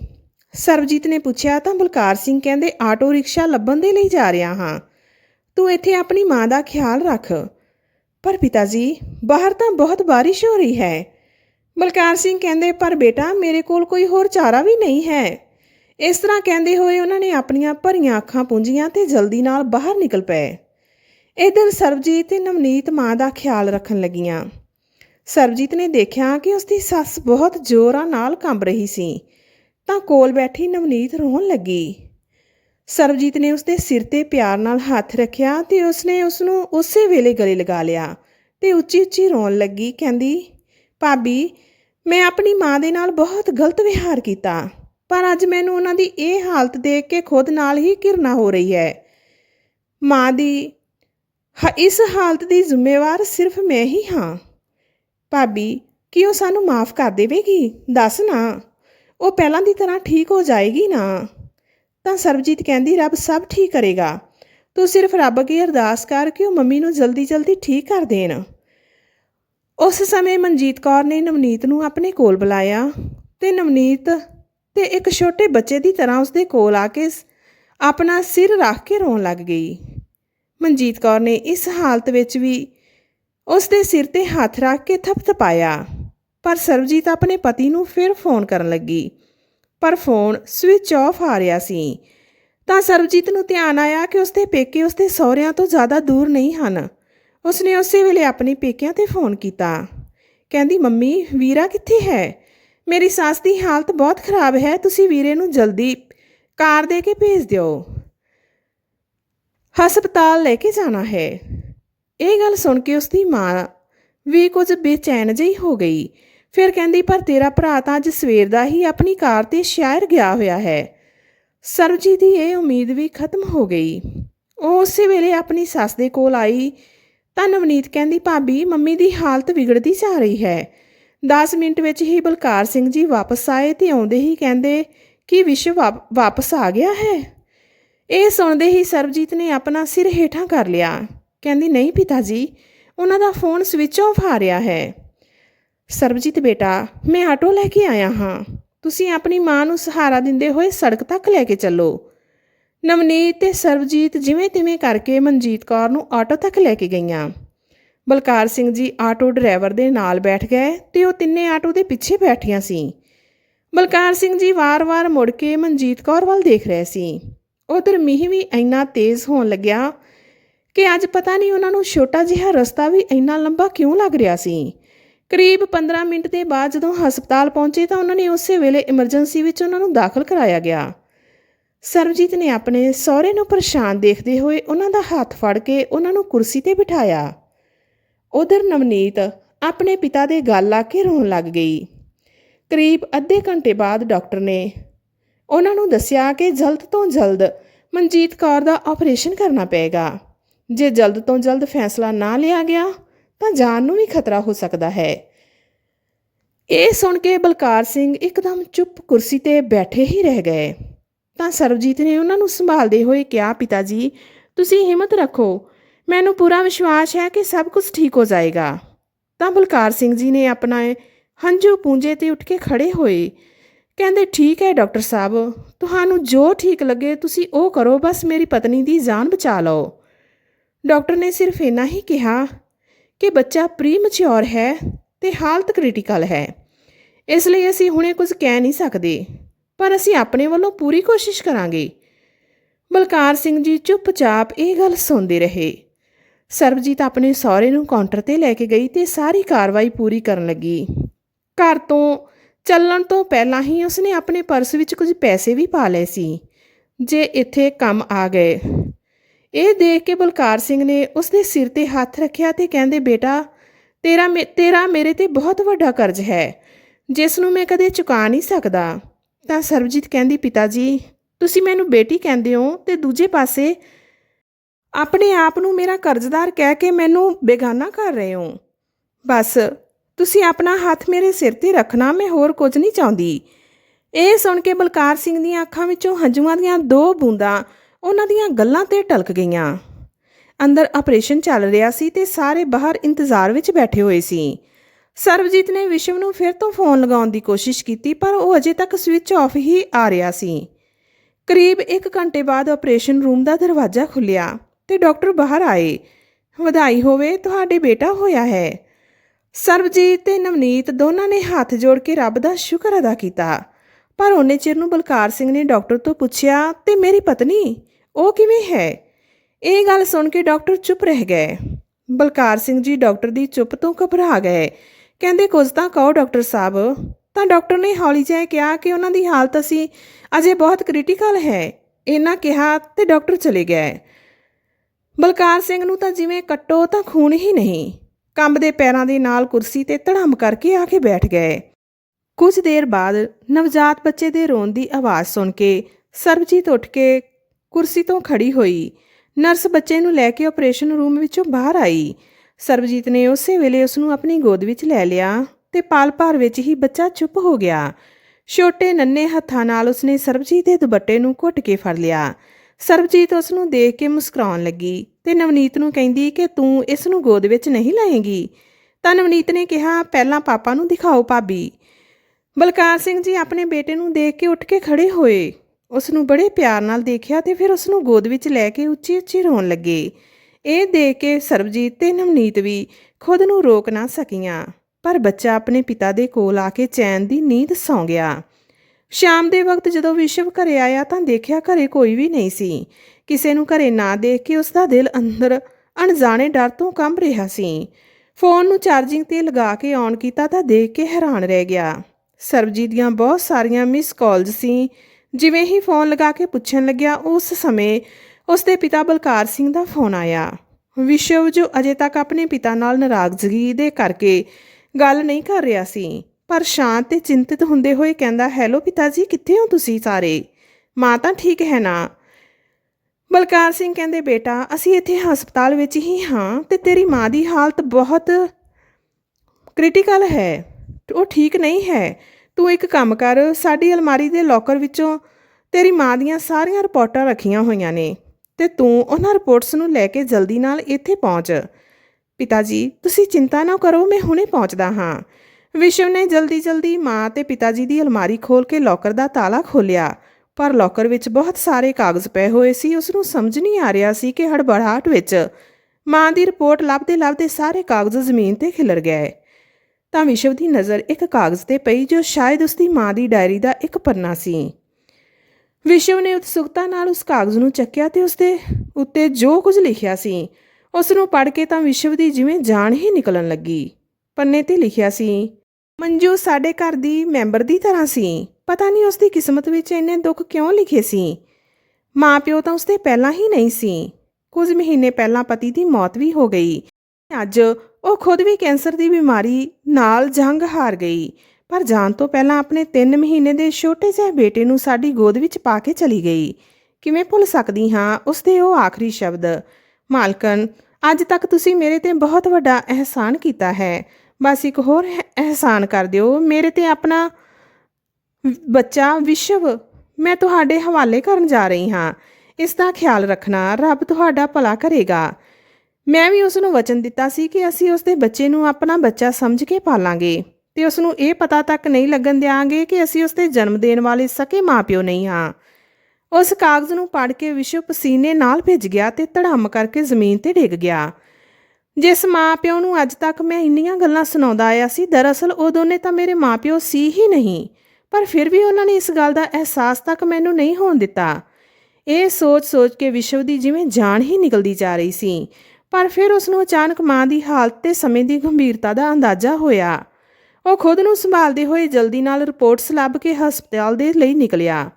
ਸਰਬਜੀਤ ਨੇ ਪੁੱਛਿਆ, ਤਾਂ ਬਲਕਾਰ ਸਿੰਘ ਕਹਿੰਦੇ ਆਟੋ ਰਿਕਸ਼ਾ ਲੱਭਣ ਦੇ ਲਈ ਜਾ ਰਿਹਾ ਹਾਂ। ਤੂੰ ਇੱਥੇ ਆਪਣੀ ਮਾਂ ਦਾ ਖਿਆਲ ਰੱਖ। ਪਰ ਪਿਤਾ ਜੀ ਬਾਹਰ ਤਾਂ ਬਹੁਤ ਬਾਰਿਸ਼ ਹੋ ਰਹੀ ਹੈ। ਬਲਕਾਰ ਸਿੰਘ ਕਹਿੰਦੇ, ਪਰ ਬੇਟਾ, ਮੇਰੇ ਕੋਲ ਕੋਈ ਹੋਰ ਚਾਰਾ ਵੀ ਨਹੀਂ ਹੈ। ਇਸ ਤਰ੍ਹਾਂ ਕਹਿੰਦੇ ਹੋਏ ਉਹਨਾਂ ਨੇ ਆਪਣੀਆਂ ਭਰੀਆਂ ਅੱਖਾਂ ਪੂੰਝੀਆਂ ਤੇ ਜਲਦੀ ਨਾਲ ਬਾਹਰ ਨਿਕਲ ਪਏ। ਇਧਰ ਸਰਬਜੀਤ ਤੇ ਨਵਨੀਤ ਮਾਂ ਦਾ ਖਿਆਲ ਰੱਖਣ ਲੱਗੀਆਂ। ਸਰਬਜੀਤ ਨੇ ਦੇਖਿਆ ਕਿ ਉਸਦੀ ਸੱਸ ਬਹੁਤ ਜ਼ੋਰਾਂ ਨਾਲ ਕੰਬ ਰਹੀ ਸੀ, ਤਾਂ ਕੋਲ ਬੈਠੀ ਨਵਨੀਤ ਰੋਣ ਲੱਗੀ। ਸਰਬਜੀਤ ਨੇ ਉਸਦੇ ਸਿਰ ਤੇ ਪਿਆਰ ਨਾਲ ਹੱਥ ਰੱਖਿਆ ਤੇ ਉਸਨੇ ਉਸ ਨੂੰ ਉਸੇ ਵੇਲੇ ਗਲੇ ਲਗਾ ਲਿਆ ਤੇ ਉੱਚੀ ਉੱਚੀ ਰੋਣ ਲੱਗੀ, ਕਹਿੰਦੀ, ਭਾਬੀ, ਮੈਂ ਆਪਣੀ ਮਾਂ ਦੇ ਨਾਲ ਬਹੁਤ ਗਲਤ ਵਿਹਾਰ ਕੀਤਾ, ਪਰ ਅੱਜ ਮੈਨੂੰ ਉਹਨਾਂ ਦੀ ਇਹ ਹਾਲਤ ਦੇਖ ਕੇ ਖੁਦ ਨਾਲ ਹੀ ਘਿਰਨਾ ਹੋ ਰਹੀ ਹੈ। ਮਾਂ ਦੀ ਇਸ ਹਾਲਤ ਦੀ ਜ਼ਿੰਮੇਵਾਰ ਸਿਰਫ ਮੈਂ ਹੀ ਹਾਂ। ਭਾਬੀ ਕੀ ਉਹ ਸਾਨੂੰ ਮਾਫ ਕਰ ਦੇਵੇਗੀ? ਦੱਸ ਨਾ। ਉਹ ਪਹਿਲਾਂ ਦੀ ਤਰ੍ਹਾਂ ਠੀਕ ਹੋ ਜਾਏਗੀ ਨਾ? ਤਾਂ ਸਰਬਜੀਤ ਕਹਿੰਦੀ, ਰੱਬ ਸਭ ਠੀਕ ਕਰੇਗਾ। ਤੂੰ ਸਿਰਫ ਰੱਬ ਅੱਗੇ ਅਰਦਾਸ ਕਰ ਕਿ ਉਹ ਮੰਮੀ ਨੂੰ ਜਲਦੀ ਜਲਦੀ ਠੀਕ ਕਰ ਦੇਣ। ਉਸ ਸਮੇਂ ਮਨਜੀਤ ਕੌਰ ਨੇ ਨਵਨੀਤ ਨੂੰ ਆਪਣੇ ਕੋਲ ਬੁਲਾਇਆ ਤੇ ਨਵਨੀਤ ਤੇ ਇੱਕ ਛੋਟੇ ਬੱਚੇ ਦੀ ਤਰ੍ਹਾਂ ਉਸਦੇ ਕੋਲ ਆ ਕੇ ਆਪਣਾ ਸਿਰ ਰੱਖ ਕੇ ਰੋਣ ਲੱਗ ਗਈ। ਮਨਜੀਤ ਕੌਰ ਨੇ ਇਸ ਹਾਲਤ ਵਿੱਚ ਵੀ ਉਸ ਦੇ ਸਿਰ ਤੇ ਹੱਥ ਰੱਖ ਕੇ ਥਪਥਪਾਇਆ। ਪਰ ਸਰਬਜੀਤ ਆਪਣੇ ਪਤੀ ਨੂੰ ਫਿਰ ਫੋਨ ਕਰਨ ਲੱਗੀ। ਪਰ ਫੋਨ ਸਵਿਚ ਆਫ ਆ ਰਿਹਾ ਸੀ। ਤਾਂ ਸਰਬਜੀਤ ਨੂੰ ਧਿਆਨ ਆਇਆ ਕਿ ਉਸਦੇ ਪੇਕੇ ਉਸਦੇ ਸਹੁਰਿਆਂ ਤੋਂ ਜ਼ਿਆਦਾ ਦੂਰ ਨਹੀਂ ਹਨ। ਉਸਨੇ ਉਸੇ ਵੇਲੇ ਆਪਣੇ ਪੇਕਿਆਂ ਤੇ ਫੋਨ ਕੀਤਾ। ਕਹਿੰਦੀ, ਮੰਮੀ, ਵੀਰਾ ਕਿੱਥੇ ਹੈ? ਮੇਰੀ ਸੱਸ ਦੀ ਹਾਲਤ ਬਹੁਤ ਖਰਾਬ ਹੈ। ਤੁਸੀਂ ਵੀਰੇ ਨੂੰ ਜਲਦੀ ਕਾਰ ਦੇ ਕੇ ਭੇਜ ਦਿਓ। ਹਸਪਤਾਲ ਲੈ ਕੇ ਜਾਣਾ ਹੈ। ਇਹ ਗੱਲ ਸੁਣ ਕੇ ਉਸਦੀ ਮਾਂ ਵੀ ਕੁਝ ਬੇਚੈਨ ਜਿਹੀ ਹੋ ਗਈ। ਫਿਰ ਕਹਿੰਦੀ, ਪਰ ਤੇਰਾ ਭਰਾ ਤਾਂ ਅੱਜ ਸਵੇਰ ਦਾ ਹੀ ਆਪਣੀ ਕਾਰ ਤੇ ਸ਼ਹਿਰ ਗਿਆ ਹੋਇਆ ਹੈ। ਸਰਬਜੀਤ ਦੀ ਇਹ ਉਮੀਦ ਵੀ ਖਤਮ ਹੋ ਗਈ। ਉਹ ਉਸੇ ਵੇਲੇ ਆਪਣੀ ਸੱਸ ਦੇ ਕੋਲ ਆਈ। ਤਾਂ ਨਵਨੀਤ ਕਹਿੰਦੀ, ਭਾਬੀ, ਮੰਮੀ ਦੀ ਹਾਲਤ ਵਿਗੜਦੀ ਜਾ ਰਹੀ ਹੈ। 10 ਮਿੰਟ ਵਿੱਚ ਹੀ ਬਲਕਾਰ ਸਿੰਘ ਜੀ ਵਾਪਸ ਆਏ ਤੇ ਆਉਂਦੇ ਹੀ ਕਹਿੰਦੇ ਕਿ ਵਿਸ਼ਵ ਵਾਪ- ਵਾਪਸ ਆ ਗਿਆ ਹੈ। ਇਹ ਸੁਣਦੇ ਹੀ ਸਰਬਜੀਤ ਨੇ ਆਪਣਾ ਸਿਰ ਹੇਠਾਂ ਕਰ ਲਿਆ। ਕਹਿੰਦੀ, ਨਹੀਂ ਪਿਤਾ ਜੀ ਉਹਨਾਂ ਦਾ ਫੋਨ ਸਵਿਚ ਆਫ ਆ ਰਿਹਾ ਹੈ। ਸਰਬਜੀਤ, ਬੇਟਾ, ਮੈਂ ਆਟੋ ਲੈ ਕੇ ਆਇਆ ਹਾਂ। ਤੁਸੀਂ ਆਪਣੀ ਮਾਂ ਨੂੰ ਸਹਾਰਾ ਦਿੰਦੇ ਹੋਏ ਸੜਕ ਤੱਕ ਲੈ ਕੇ ਚੱਲੋ। ਨਵਨੀਤ ਤੇ ਸਰਬਜੀਤ ਜਿਵੇਂ ਤਿਵੇਂ ਕਰਕੇ ਮਨਜੀਤ ਕੌਰ ਨੂੰ ਆਟੋ ਤੱਕ ਲੈ ਕੇ ਗਈਆਂ। ਬਲਕਾਰ ਸਿੰਘ ਜੀ ਆਟੋ ਡਰਾਈਵਰ ਦੇ ਨਾਲ ਬੈਠ ਗਏ ਤੇ ਉਹ ਤਿੰਨੇ ਆਟੋ ਦੇ ਪਿੱਛੇ ਬੈਠੀਆਂ ਸੀ। ਬਲਕਾਰ ਸਿੰਘ ਜੀ ਵਾਰ-ਵਾਰ ਮੁੜ ਕੇ ਮਨਜੀਤ ਕੌਰ ਵੱਲ ਦੇਖ ਰਹੇ ਸੀ। ਉਧਰ ਮੀਂਹ ਵੀ ਇੰਨਾ ਤੇਜ਼ ਹੋਣ ਲੱਗਿਆ ਕਿ ਅੱਜ ਪਤਾ ਨਹੀਂ ਉਹਨਾਂ ਨੂੰ ਛੋਟਾ ਜਿਹਾ ਰਸਤਾ ਵੀ ਇੰਨਾ ਲੰਬਾ ਕਿਉਂ ਲੱਗ ਰਿਹਾ ਸੀ। ਕਰੀਬ 15 ਮਿੰਟ ਦੇ ਬਾਅਦ ਜਦੋਂ ਹਸਪਤਾਲ ਪਹੁੰਚੇ ਤਾਂ ਉਹਨਾਂ ਨੇ ਉਸੇ ਵੇਲੇ ਐਮਰਜੈਂਸੀ ਵਿੱਚ ਉਹਨਾਂ ਨੂੰ ਦਾਖਲ ਕਰਾਇਆ ਗਿਆ। ਸਰਬਜੀਤ ਨੇ ਆਪਣੇ ਸਹੁਰੇ ਨੂੰ ਪਰੇਸ਼ਾਨ ਦੇਖਦੇ ਹੋਏ ਉਹਨਾਂ ਦਾ ਹੱਥ ਫੜ ਕੇ ਉਹਨਾਂ ਨੂੰ ਕੁਰਸੀ ਤੇ ਬਿਠਾਇਆ। ਉਧਰ ਨਵਨੀਤ ਆਪਣੇ ਪਿਤਾ ਦੇ ਗੱਲ ਲਾ ਕੇ ਰੋਣ ਲੱਗ ਗਈ। ਕਰੀਬ ਅੱਧੇ ਘੰਟੇ ਬਾਅਦ ਡਾਕਟਰ ਨੇ ਉਹਨਾਂ ਨੂੰ ਦੱਸਿਆ ਕਿ ਜਲਦ ਤੋਂ ਜਲਦ ਮਨਜੀਤ ਕੌਰ ਦਾ ਆਪਰੇਸ਼ਨ ਕਰਨਾ ਪਏਗਾ। ਜੇ ਜਲਦ ਤੋਂ ਜਲਦ ਫੈਸਲਾ ਨਾ ਲਿਆ ਗਿਆ, ਤਾਂ ਜਾਨ ਨੂੰ ਵੀ ਖਤਰਾ ਹੋ ਸਕਦਾ ਹੈ। ਇਹ ਸੁਣ ਕੇ ਬਲਕਾਰ ਸਿੰਘ ਇੱਕਦਮ ਚੁੱਪ ਕੁਰਸੀ ਤੇ ਬੈਠੇ ਹੀ ਰਹਿ ਗਏ। ਤਾਂ ਸਰਬਜੀਤ ਨੇ ਉਹਨਾਂ ਨੂੰ ਸੰਭਾਲਦੇ ਹੋਏ ਕਿਹਾ ਪਿਤਾ ਜੀ ਤੁਸੀਂ ਹਿੰਮਤ ਰੱਖੋ। ਮੈਨੂੰ ਪੂਰਾ ਵਿਸ਼ਵਾਸ ਹੈ ਕਿ ਸਭ ਕੁਝ ਠੀਕ ਹੋ ਜਾਏਗਾ। ਤਾਂ ਬਲਕਾਰ ਸਿੰਘ ਜੀ ਨੇ ਆਪਣਾ ਹੰਝੂ ਪੂੰਝੇ ਤੇ ਉੱਠ ਕੇ ਖੜੇ ਹੋਏ। ਕਹਿੰਦੇ, ਠੀਕ ਹੈ ਡਾਕਟਰ ਸਾਹਿਬ, ਤੁਹਾਨੂੰ ਜੋ ਠੀਕ ਲੱਗੇ ਤੁਸੀਂ ਉਹ ਕਰੋ, ਬਸ ਮੇਰੀ ਪਤਨੀ ਦੀ ਜਾਨ ਬਚਾ ਲਓ। ਡਾਕਟਰ ਨੇ ਸਿਰਫ ਇੰਨਾ ਹੀ ਕਿਹਾ ਕਿ ਬੱਚਾ ਪ੍ਰੀਮੈਚੁਰ ਹੈ ਤੇ ਹਾਲਤ ਕ੍ਰਿਟੀਕਲ ਹੈ। ਇਸ ਲਈ ਅਸੀਂ ਹੁਣੇ ਕੁਝ ਕਹਿ ਨਹੀਂ ਸਕਦੇ, ਪਰ ਅਸੀਂ ਆਪਣੇ ਵੱਲੋਂ ਪੂਰੀ ਕੋਸ਼ਿਸ਼ ਕਰਾਂਗੇ। ਬਲਕਾਰ ਸਿੰਘ ਜੀ ਚੁੱਪਚਾਪ ਇਹ ਗੱਲ ਸੁਣਦੇ ਰਹੇ। ਸਰਬਜੀਤ ਆਪਣੇ ਸਹੁਰੇ ਨੂੰ ਕਾਊਂਟਰ ਤੇ ਲੈ ਕੇ ਗਈ ਤੇ ਸਾਰੀ ਕਾਰਵਾਈ ਪੂਰੀ ਕਰਨ ਲੱਗੀ। ਘਰ ਤੋਂ ਚੱਲਣ ਤੋਂ ਪਹਿਲਾਂ ਹੀ ਉਸਨੇ ਆਪਣੇ ਪਰਸ ਵਿੱਚ ਕੁਝ ਪੈਸੇ ਵੀ ਪਾ ਲਏ ਸੀ, ਜੇ ਇੱਥੇ ਕੰਮ ਆ ਗਏ। ਇਹ ਦੇਖ ਕੇ ਬਲਕਾਰ ਸਿੰਘ ਨੇ ਉਸਦੇ ਸਿਰ ਤੇ ਹੱਥ ਰੱਖਿਆ ਤੇ ਕਹਿੰਦੇ, ਬੇਟਾ, ਤੇਰਾ ਮੇ- ਤੇਰਾ ਮੇਰੇ ਤੇ ਬਹੁਤ ਵੱਡਾ ਕਰਜ਼ ਹੈ। ਜਿਸ ਨੂੰ ਮੈਂ ਕਦੇ ਚੁਕਾ ਨਹੀਂ ਸਕਦਾ। ਤਾਂ ਸਰਬਜੀਤ ਕਹਿੰਦੀ ਪਿਤਾ ਜੀ ਤੁਸੀਂ ਮੈਨੂੰ ਬੇਟੀ ਕਹਿੰਦੇ ਹੋ ਤੇ ਦੂਜੇ ਪਾਸੇ ਆਪਣੇ ਆਪ ਨੂੰ ਮੇਰਾ ਕਰਜ਼ਦਾਰ ਕਹਿ ਕੇ ਮੈਨੂੰ ਬੇਗਾਨਾ ਕਰ ਰਹੇ ਹੋ। ਬਸ ਤੁਸੀਂ ਆਪਣਾ ਹੱਥ ਮੇਰੇ ਸਿਰ ਤੇ ਰੱਖਣਾ, ਮੈਂ ਹੋਰ ਕੁਝ ਨਹੀਂ ਚਾਹੁੰਦੀ। ਇਹ ਸੁਣ ਕੇ ਬਲਕਾਰ ਸਿੰਘ ਦੀਆਂ ਅੱਖਾਂ ਵਿੱਚੋਂ ਹੰਝੂਆਂ ਦੀਆਂ ਦੋ ਬੂੰਦਾਂ ਉਹਨਾਂ ਦੀਆਂ ਗੱਲਾਂ ਤੇ ਟਲਕ ਗਈਆਂ। ਅੰਦਰ ਆਪਰੇਸ਼ਨ ਚੱਲ ਰਿਹਾ ਸੀ ਤੇ ਸਾਰੇ ਬਾਹਰ ਇੰਤਜ਼ਾਰ ਵਿੱਚ ਬੈਠੇ ਹੋਏ ਸੀ। ਸਰਬਜੀਤ ਨੇ ਵਿਸ਼ਵ ਨੂੰ ਫਿਰ ਤੋਂ ਫੋਨ ਲਗਾਉਣ ਦੀ ਕੋਸ਼ਿਸ਼ ਕੀਤੀ, ਪਰ ਉਹ ਅਜੇ ਤੱਕ ਸਵਿਚ ਆਫ ਹੀ ਆ ਰਿਹਾ ਸੀ। ਕਰੀਬ 1 ਘੰਟੇ ਬਾਅਦ ਆਪਰੇਸ਼ਨ ਰੂਮ ਦਾ ਦਰਵਾਜ਼ਾ ਖੁੱਲਿਆ ਤੇ ਡਾਕਟਰ ਬਾਹਰ ਆਏ। ਵਧਾਈ ਹੋਵੇ, ਤੁਹਾਡੇ ਬੇਟਾ ਹੋਇਆ ਹੈ। ਸਰਬਜੀਤ ਤੇ ਨਵਨੀਤ ਦੋਨਾਂ ਨੇ ਹੱਥ ਜੋੜ ਕੇ ਰੱਬ ਦਾ ਸ਼ੁਕਰ ਅਦਾ ਕੀਤਾ। ਪਰ ਉਹਨੇ ਚਿਰ ਨੂੰ ਬਲਕਾਰ ਸਿੰਘ ਨੇ ਡਾਕਟਰ ਤੋਂ ਪੁੱਛਿਆ, ਤੇ ਮੇਰੀ ਪਤਨੀ? ਉਹ ਕਿਵੇਂ ਹੈ? ਇਹ ਗੱਲ ਸੁਣ ਕੇ ਡਾਕਟਰ ਚੁੱਪ ਰਹਿ ਗਏ। ਬਲਕਾਰ ਸਿੰਘ ਜੀ ਡਾਕਟਰ ਦੀ ਚੁੱਪ ਤੋਂ ਘਬਰਾ ਗਏ। ਕਹਿੰਦੇ, ਕੁਝ ਤਾਂ ਕਹੋ ਡਾਕਟਰ ਸਾਹਿਬ। ਤਾਂ ਡਾਕਟਰ ਨੇ ਹੌਲੀ ਜਿਹੇ ਕਿਹਾ ਕਿ ਉਹਨਾਂ ਦੀ ਹਾਲਤ ਅਸੀਂ ਅਜੇ ਬਹੁਤ ਕ੍ਰਿਟੀਕਲ ਹੈ। ਇਹਨਾਂ ਕਿਹਾ ਤੇ ਡਾਕਟਰ ਚਲੇ ਗਏ। ਬਲਕਾਰ ਸਿੰਘ ਨੂੰ ਤਾਂ ਜਿਵੇਂ ਕੱਟੋ ਤਾਂ ਖੂਨ ਹੀ ਨਹੀਂ। ਕੰਬਦੇ ਪੈਰਾਂ ਦੇ ਨਾਲ ਕੁਰਸੀ ਤੇ ਧੜਮ ਕਰਕੇ ਆ ਕੇ ਬੈਠ ਗਏ। ਕੁਝ ਦੇਰ ਬਾਅਦ ਨਵਜਾਤ ਬੱਚੇ ਦੇ ਰੋਣ ਦੀ ਆਵਾਜ਼ ਸੁਣ ਕੇ ਸਰਬਜੀਤ ਉੱਠ ਕੇ ਕੁਰਸੀ ਤੋਂ ਖੜੀ ਹੋਈ। ਨਰਸ ਬੱਚੇ ਨੂੰ ਲੈ ਕੇ ਆਪਰੇਸ਼ਨ ਰੂਮ ਵਿੱਚੋਂ ਬਾਹਰ ਆਈ। ਸਰਬਜੀਤ ਨੇ ਉਸੇ ਵੇਲੇ ਉਸ ਨੂੰ ਆਪਣੀ ਗੋਦ ਵਿੱਚ ਲੈ ਲਿਆ ਤੇ ਪਾਲ ਭਰ ਵਿੱਚ ਹੀ ਬੱਚਾ ਚੁੱਪ ਹੋ ਗਿਆ। ਛੋਟੇ ਨੰਨੇ ਹੱਥਾਂ ਨਾਲ ਉਸਨੇ ਸਰਬਜੀਤ ਦੇ ਦੁਪੱਟੇ ਨੂੰ ਘੁੱਟ ਕੇ ਫੜ ਲਿਆ। ਸਰਬਜੀਤ ਉਸ ਨੂੰ ਦੇਖ ਕੇ ਮੁਸਕਰਾਉਣ ਲੱਗੀ। ਤੇ ਨਵਨੀਤ ਨੂੰ ਕਹਿੰਦੀ ਕਿ ਤੂੰ ਇਸ ਨੂੰ ਗੋਦ ਵਿੱਚ ਨਹੀਂ ਲਾਏਂਗੀ। ਤਾਂ ਨਵਨੀਤ ਨੇ ਕਿਹਾ, ਪਹਿਲਾਂ ਪਾਪਾ ਨੂੰ ਦਿਖਾਓ ਭਾਬੀ। ਬਲਕਾਰ ਸਿੰਘ ਜੀ ਆਪਣੇ ਬੇਟੇ ਨੂੰ ਦੇਖ ਕੇ ਉੱਠ ਕੇ ਖੜੇ ਹੋਏ। ਉਸ ਨੂੰ ਬੜੇ ਪਿਆਰ ਨਾਲ ਦੇਖਿਆ ਤੇ ਫਿਰ ਉਸ ਨੂੰ ਗੋਦ ਵਿੱਚ ਲੈ ਕੇ ਉੱਚੀ ਉੱਚੀ ਰੋਣ ਲੱਗੇ। ਇਹ ਦੇਖ ਕੇ ਸਰਬਜੀਤ ਤੇ ਨਵਨੀਤ ਵੀ ਖੁਦ ਨੂੰ ਰੋਕ ਨਾ ਸਕੀਆਂ, ਪਰ ਬੱਚਾ ਆਪਣੇ ਪਿਤਾ ਦੇ ਕੋਲ ਆ ਕੇ ਚੈਨ ਦੀ ਨੀਂਦ ਸੌਂ ਗਿਆ। ਸ਼ਾਮ ਦੇ ਵਕਤ ਜਦੋਂ ਵਿਸ਼ਵ ਘਰੇ ਆਇਆ ਤਾਂ ਦੇਖਿਆ ਘਰੇ ਕੋਈ ਵੀ ਨਹੀਂ ਸੀ। ਕਿਸੇ ਨੂੰ ਘਰੇ ਨਾ ਦੇਖ ਕੇ ਉਸ ਦਾ ਦਿਲ ਅੰਦਰ ਅਣਜਾਣੇ ਡਰ ਤੋਂ ਕੰਬ ਰਿਹਾ ਸੀ। ਫੋਨ ਨੂੰ ਚਾਰਜਿੰਗ ਤੇ ਲਗਾ ਕੇ ਔਨ ਕੀਤਾ ਤਾਂ ਦੇਖ ਕੇ ਹੈਰਾਨ ਰਹਿ ਗਿਆ। ਸਰਬਜੀਤ ਦੀਆਂ ਬਹੁਤ ਸਾਰੀਆਂ ਮਿਸ ਕਾਲਸ ਸੀ। ਜਿਵੇਂ ਹੀ ਫੋਨ ਲਗਾ ਕੇ ਪੁੱਛਣ ਲੱਗਿਆ, ਉਸ ਸਮੇਂ ਉਸ ਦੇ ਪਿਤਾ ਬਲਕਾਰ ਸਿੰਘ ਦਾ ਫੋਨ ਆਇਆ। ਵਿਸ਼ਵ ਜੋ ਅਜੇ ਤੱਕ ਆਪਣੇ ਪਿਤਾ ਨਾਲ ਨਾਰਾਜ਼ਗੀ ਦੇ ਕਰਕੇ ਗੱਲ ਨਹੀਂ ਕਰ ਰਿਹਾ ਸੀ, ਪਰ ਸ਼ਾਂਤ ਤੇ ਚਿੰਤਿਤ ਹੁੰਦੇ ਹੋਏ ਕਹਿੰਦਾ, ਹੈਲੋ ਪਿਤਾ ਜੀ ਕਿੱਥੇ ਹੋ ਤੁਸੀਂ ਸਾਰੇ? ਮਾਂ ਤਾਂ ਠੀਕ ਹੈ ਨਾ? ਬਲਕਾਰ ਸਿੰਘ ਕਹਿੰਦੇ, ਬੇਟਾ, ਅਸੀਂ ਇੱਥੇ ਹਸਪਤਾਲ ਵਿੱਚ ਹੀ ਹਾਂ ਤੇ ਤੇਰੀ ਮਾਂ ਦੀ ਹਾਲਤ ਬਹੁਤ ਕ੍ਰਿਟੀਕਲ ਹੈ। ਉਹ ਠੀਕ ਨਹੀਂ ਹੈ। ਤੂੰ ਇੱਕ ਕੰਮ ਕਰ, ਸਾਡੀ ਅਲਮਾਰੀ ਦੇ ਲੋਕਰ ਵਿੱਚੋਂ ਤੇਰੀ ਮਾਂ ਦੀਆਂ ਸਾਰੀਆਂ ਰਿਪੋਰਟਾਂ ਰੱਖੀਆਂ ਹੋਈਆਂ ਨੇ ਤੇ ਤੂੰ ਉਹਨਾਂ ਰਿਪੋਰਟਸ ਨੂੰ ਲੈ ਕੇ ਜਲਦੀ ਨਾਲ ਇੱਥੇ ਪਹੁੰਚ। ਪਿਤਾ ਜੀ, ਤੁਸੀਂ ਚਿੰਤਾ ਨਾ ਕਰੋ, ਮੈਂ ਹੁਣੇ ਪਹੁੰਚਦਾ ਹਾਂ। ਵਿਸ਼ਵ ਨੇ ਜਲਦੀ ਜਲਦੀ ਮਾਂ ਤੇ ਪਿਤਾ ਜੀ ਦੀ ਅਲਮਾਰੀ ਖੋਲ ਕੇ ਲੋਕਰ ਦਾ ਤਾਲਾ ਖੋਲ੍ਹਿਆ। ਪਰ ਲੋਕਰ ਵਿੱਚ ਬਹੁਤ ਸਾਰੇ ਕਾਗਜ਼ ਪਏ ਹੋਏ ਸੀ। ਉਸ ਨੂੰ ਸਮਝ ਨਹੀਂ ਆ ਰਿਹਾ ਸੀ ਕਿ ਹੜਬੜਾਹਟ ਵਿੱਚ ਮਾਂ ਦੀ ਰਿਪੋਰਟ ਲੱਭਦੇ ਲੱਭਦੇ ਸਾਰੇ ਕਾਗਜ਼ ਜ਼ਮੀਨ ਤੇ ਖਿਲਰ ਗਏ। ਤਾਂ ਵਿਸ਼ਵ ਦੀ ਨਜ਼ਰ ਇੱਕ ਕਾਗਜ਼ ਤੇ ਪਈ ਜੋ ਸ਼ਾਇਦ ਉਸ ਦੀ ਮਾਂ ਦੀ ਡਾਇਰੀ ਦਾ ਇੱਕ ਪੰਨਾ ਸੀ। ਵਿਸ਼ਵ ਨੇ ਉਤਸੁਕਤਾ ਨਾਲ ਉਸ ਕਾਗਜ਼ ਨੂੰ ਚੱਕਿਆ ਤੇ ਉਸ ਦੇ ਉੱਤੇ ਜੋ ਕੁਝ ਲਿਖਿਆ ਸੀ ਉਸ ਨੂੰ ਪੜ੍ਹ ਕੇ ਤਾਂ ਵਿਸ਼ਵ ਦੀ ਜਿਵੇਂ ਜਾਨ ਹੀ ਨਿਕਲਣ ਲੱਗੀ। ਪੰਨੇ ਤੇ ਲਿਖਿਆ ਸੀ ਮੰਜੂ ਸਾਡੇ ਘਰ ਦੀ ਮੈਂਬਰ ਦੀ ਤਰ੍ਹਾਂ ਸੀ। ਪਤਾ ਨਹੀਂ ਉਸ ਦੀ ਕਿਸਮਤ ਵਿੱਚ ਇੰਨੇ ਦੁੱਖ ਕਿਉਂ ਲਿਖੇ ਸੀ। ਮਾਪਿਓ ਤਾਂ ਉਸਦੇ ਪਹਿਲਾਂ ਹੀ ਨਹੀਂ ਸੀ। ਕੁਝ ਮਹੀਨੇ ਪਹਿਲਾਂ ਪਤੀ ਦੀ ਮੌਤ ਵੀ ਹੋ ਗਈ। ਅੱਜ ਉਹ ਖੁਦ ਵੀ ਕੈਂਸਰ ਦੀ ਬਿਮਾਰੀ ਨਾਲ ਜੰਗ ਹਾਰ ਗਈ। ਪਰ ਜਾਣ ਤੋਂ ਪਹਿਲਾਂ ਆਪਣੇ 3 ਮਹੀਨੇ ਦੇ ਛੋਟੇ ਜਿਹੇ ਬੇਟੇ ਨੂੰ ਸਾਡੀ ਗੋਦ ਵਿੱਚ ਪਾ ਕੇ ਚਲੀ ਗਈ। ਕਿਵੇਂ ਭੁੱਲ ਸਕਦੀ ਹਾਂ ਉਸਦੇ ਉਹ ਆਖਰੀ ਸ਼ਬਦ? ਮਾਲਕਨ ਅੱਜ ਤੱਕ ਤੁਸੀਂ ਮੇਰੇ ਤੇ ਬਹੁਤ ਵੱਡਾ ਅਹਿਸਾਨ ਕੀਤਾ ਹੈ। ਬਸ ਇੱਕ ਹੋਰ ਅਹਿ- ਅਹਿਸਾਨ ਕਰ ਦਿਓ। ਮੇਰੇ ਤੇ ਆਪਣਾ ਬੱਚਾ ਵਿਸ਼ਵ, ਮੈਂ ਤੁਹਾਡੇ ਹਵਾਲੇ ਕਰਨ ਜਾ ਰਹੀ ਹਾਂ। ਇਸ ਦਾ ਖਿਆਲ ਰੱਖਣਾ ਰੱਬ ਤੁਹਾਡਾ ਭਲਾ ਕਰੇਗਾ। ਮੈਂ ਵੀ ਉਸ ਨੂੰ ਵਚਨ ਦਿੱਤਾ ਸੀ ਕਿ ਅਸੀਂ ਉਸ ਦੇ ਬੱਚੇ ਨੂੰ ਆਪਣਾ ਬੱਚਾ ਸਮਝ ਕੇ ਪਾਲਾਂਗੇ ਤੇ ਉਸ ਨੂੰ ਇਹ ਪਤਾ ਤੱਕ ਨਹੀਂ ਲੱਗਣ ਦਿਆਂਗੇ ਕਿ ਅਸੀਂ ਉਸ ਦੇ ਜਨਮ ਦੇਣ ਵਾਲੇ ਸਕੇ ਮਾਪਿਓ ਨਹੀਂ ਹਾਂ। ਉਸ ਕਾਗਜ਼ ਨੂੰ ਪੜ੍ਹ ਕੇ ਵਿਸ਼ਵ ਪਸੀਨੇ ਨਾਲ ਭਿੱਜ ਗਿਆ ਤੇ ਧੜਮ ਕਰਕੇ ਜ਼ਮੀਨ ਤੇ ਡਿੱਗ ਗਿਆ। ਜਿਸ ਮਾਪਿਓ ਨੂੰ ਅੱਜ ਤੱਕ ਮੈਂ ਇੰਨੀਆਂ ਗੱਲਾਂ ਸੁਣਾਉਂਦਾ ਆਇਆ ਸੀ, ਦਰਅਸਲ ਉਹ ਦੋਨੇ ਤਾਂ ਮੇਰੇ ਮਾਪਿਓ ਸੀ ਹੀ ਨਹੀਂ। ਪਰ ਫਿਰ ਵੀ ਉਹਨਾਂ ਨੇ ਇਸ ਗੱਲ ਦਾ ਅਹਿਸਾਸ ਤੱਕ ਮੈਨੂੰ ਨਹੀਂ ਹੋਣ ਦਿੱਤਾ। ਇਹ ਸੋਚ-ਸੋਚ ਕੇ ਵਿਸ਼ਵ ਦੀ ਜਿਵੇਂ ਜਾਨ ਹੀ ਨਿਕਲਦੀ ਜਾ ਰਹੀ ਸੀ, ਪਰ ਫਿਰ ਉਸ ਨੂੰ ਅਚਾਨਕ ਮਾਂ ਦੀ ਹਾਲਤ ਤੇ ਸਮੇਂ ਦੀ ਗੰਭੀਰਤਾ ਦਾ ਅੰਦਾਜ਼ਾ ਹੋਇਆ। ਉਹ ਖੁਦ ਨੂੰ ਸੰਭਾਲਦੇ ਹੋਏ ਜਲਦੀ ਨਾਲ ਰਿਪੋਰਟਸ ਲੱਭ ਕੇ ਹਸਪਤਾਲ ਦੇ ਲਈ ਨਿਕਲਿਆ।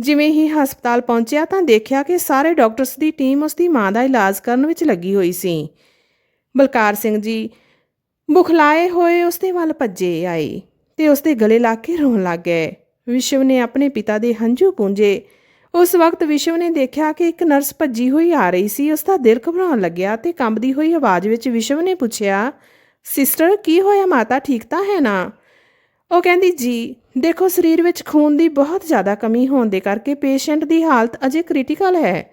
ਜਿਵੇਂ ਹੀ ਹਸਪਤਾਲ ਪਹੁੰਚਿਆ ਤਾਂ ਦੇਖਿਆ ਕਿ ਸਾਰੇ ਡਾਕਟਰਸ ਦੀ ਟੀਮ ਉਸ ਦੀ ਮਾਂ ਦਾ ਇਲਾਜ ਕਰਨ ਵਿੱਚ ਲੱਗੀ ਹੋਈ ਸੀ। ਬਲਕਾਰ ਸਿੰਘ ਜੀ, ਬੁਖਲਾਏ ਹੋਏ ਉਸਦੇ ਵੱਲ ਭੱਜੇ ਆਏ ਤੇ ਉਸਦੇ ਗਲੇ ਲਾ ਕੇ ਰੋਣ ਲੱਗ ਗਏ। ਵਿਸ਼ਵ ਨੇ ਆਪਣੇ ਪਿਤਾ ਦੇ ਹੰਝੂ ਪੂੰਝੇ। ਉਸ ਵਕਤ ਵਿਸ਼ਵ ਨੇ ਦੇਖਿਆ ਕਿ ਇੱਕ ਨਰਸ ਭੱਜੀ ਹੋਈ ਆ ਰਹੀ ਸੀ ਉਸ ਦਾ ਦਿਲ ਘਬਰਾਉਣ ਲੱਗਿਆ ਤੇ ਕੰਬਦੀ ਹੋਈ ਆਵਾਜ਼ ਵਿੱਚ ਵਿਸ਼ਵ ਨੇ ਪੁੱਛਿਆ, ਸਿਸਟਰ, ਕੀ ਹੋਇਆ? ਮਾਤਾ ਠੀਕ ਤਾਂ ਹੈ ਨਾ? ਉਹ ਕਹਿੰਦੀ, ਜੀ, ਦੇਖੋ, ਸਰੀਰ ਵਿੱਚ ਖੂਨ ਦੀ ਬਹੁਤ ਜ਼ਿਆਦਾ ਕਮੀ ਹੋਣ ਦੇ ਕਰਕੇ ਪੇਸ਼ੈਂਟ ਦੀ ਹਾਲਤ ਅਜੇ ਕ੍ਰਿਟੀਕਲ ਹੈ।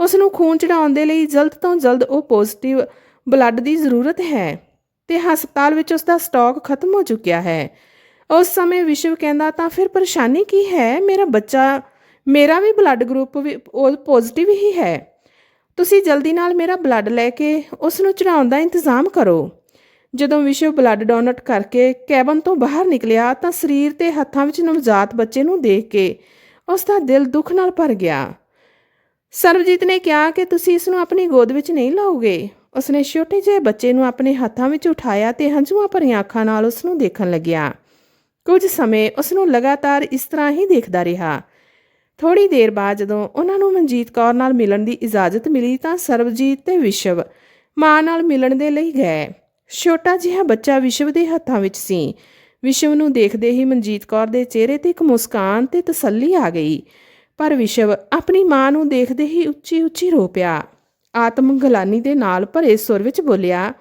ਉਸ ਨੂੰ ਖੂਨ ਚੜਾਉਣ ਦੇ ਲਈ ਜਲਦ ਤੋਂ ਜਲਦ ਉਹ ਪੋਜ਼ਿਟਿਵ ਬਲੱਡ ਦੀ ਜ਼ਰੂਰਤ ਹੈ ਤੇ ਹਸਪਤਾਲ ਵਿੱਚ ਉਸ ਦਾ ਸਟਾਕ ਖਤਮ ਹੋ ਚੁੱਕਿਆ ਹੈ। ਉਸ ਸਮੇਂ ਵਿਸ਼ਵ ਕਹਿੰਦਾ ਤਾਂ ਫਿਰ ਪਰੇਸ਼ਾਨੀ ਕੀ ਹੈ? ਮੇਰਾ ਬੱਚਾ, ਮੇਰਾ ਵੀ ਬਲੱਡ ਗਰੁੱਪ ਵੀ ਪੋਜ਼ਿਟਿਵ ਹੀ ਹੈ। ਤੁਸੀਂ ਜਲਦੀ ਨਾਲ ਮੇਰਾ ਬਲੱਡ ਲੈ ਕੇ ਉਸ ਨੂੰ ਚੜਾਉਣ ਦਾ ਇੰਤਜ਼ਾਮ ਕਰੋ। ਜਦੋਂ ਵਿਸ਼ਵ ਬਲੱਡ ਡੋਨਟ ਕਰਕੇ ਕੈਬਨ ਤੋਂ ਬਾਹਰ ਨਿਕਲਿਆ ਤਾਂ ਸਰੀਰ ਤੇ ਹੱਥਾਂ ਵਿੱਚ ਨਵਜਾਤ ਬੱਚੇ ਨੂੰ ਦੇਖ ਕੇ ਉਸ ਦਾ ਦਿਲ ਦੁੱਖ ਨਾਲ ਭਰ ਗਿਆ। ਸਰਬਜੀਤ ਨੇ ਕਿਹਾ ਕਿ ਤੁਸੀਂ ਇਸ ਨੂੰ ਆਪਣੀ ਗੋਦ ਵਿੱਚ ਨਹੀਂ ਲਾਓਗੇ। ਉਸਨੇ ਛੋਟੇ ਜਿਹੇ ਬੱਚੇ ਨੂੰ ਆਪਣੇ ਹੱਥਾਂ ਵਿੱਚ ਉਠਾਇਆ ਤੇ ਹੰਝੂਆਂ ਭਰੀਆਂ ਅੱਖਾਂ ਨਾਲ ਉਸ ਨੂੰ ਦੇਖਣ ਲੱਗਿਆ। ਕੁਝ ਸਮੇਂ ਉਸ ਨੂੰ ਲਗਾਤਾਰ ਇਸ ਤਰ੍ਹਾਂ ਹੀ ਦੇਖਦਾ ਰਿਹਾ। ਥੋੜੀ ਦੇਰ ਬਾਅਦ ਜਦੋਂ ਉਹਨਾਂ ਨੂੰ ਮਨਜੀਤ ਕੌਰ ਨਾਲ ਮਿਲਣ ਦੀ ਇਜਾਜ਼ਤ ਮਿਲੀ ਤਾਂ ਸਰਬਜੀਤ ਤੇ ਵਿਸ਼ਵ ਮਾਂ ਨਾਲ ਮਿਲਣ ਦੇ ਲਈ ਗਏ। ਛੋਟਾ ਜਿਹਾ ਬੱਚਾ ਵਿਸ਼ਵ ਦੇ ਹੱਥਾਂ ਵਿੱਚ ਸੀ। ਵਿਸ਼ਵ ਨੂੰ ਦੇਖਦੇ ਹੀ ਮਨਜੀਤ ਕੌਰ ਦੇ ਚਿਹਰੇ ਤੇ ਇੱਕ ਮੁਸਕਾਨ ਤੇ ਤਸੱਲੀ ਆ ਗਈ। ਪਰ ਵਿਸ਼ਵ ਆਪਣੀ ਮਾਂ ਨੂੰ ਦੇਖਦੇ ਹੀ ਉੱਚੀ ਉੱਚੀ ਰੋ ਪਿਆ। ਆਤਮ ਗਲਾਨੀ ਦੇ ਨਾਲ ਭਰੇ ਸੁਰ ਵਿੱਚ ਬੋਲਿਆ,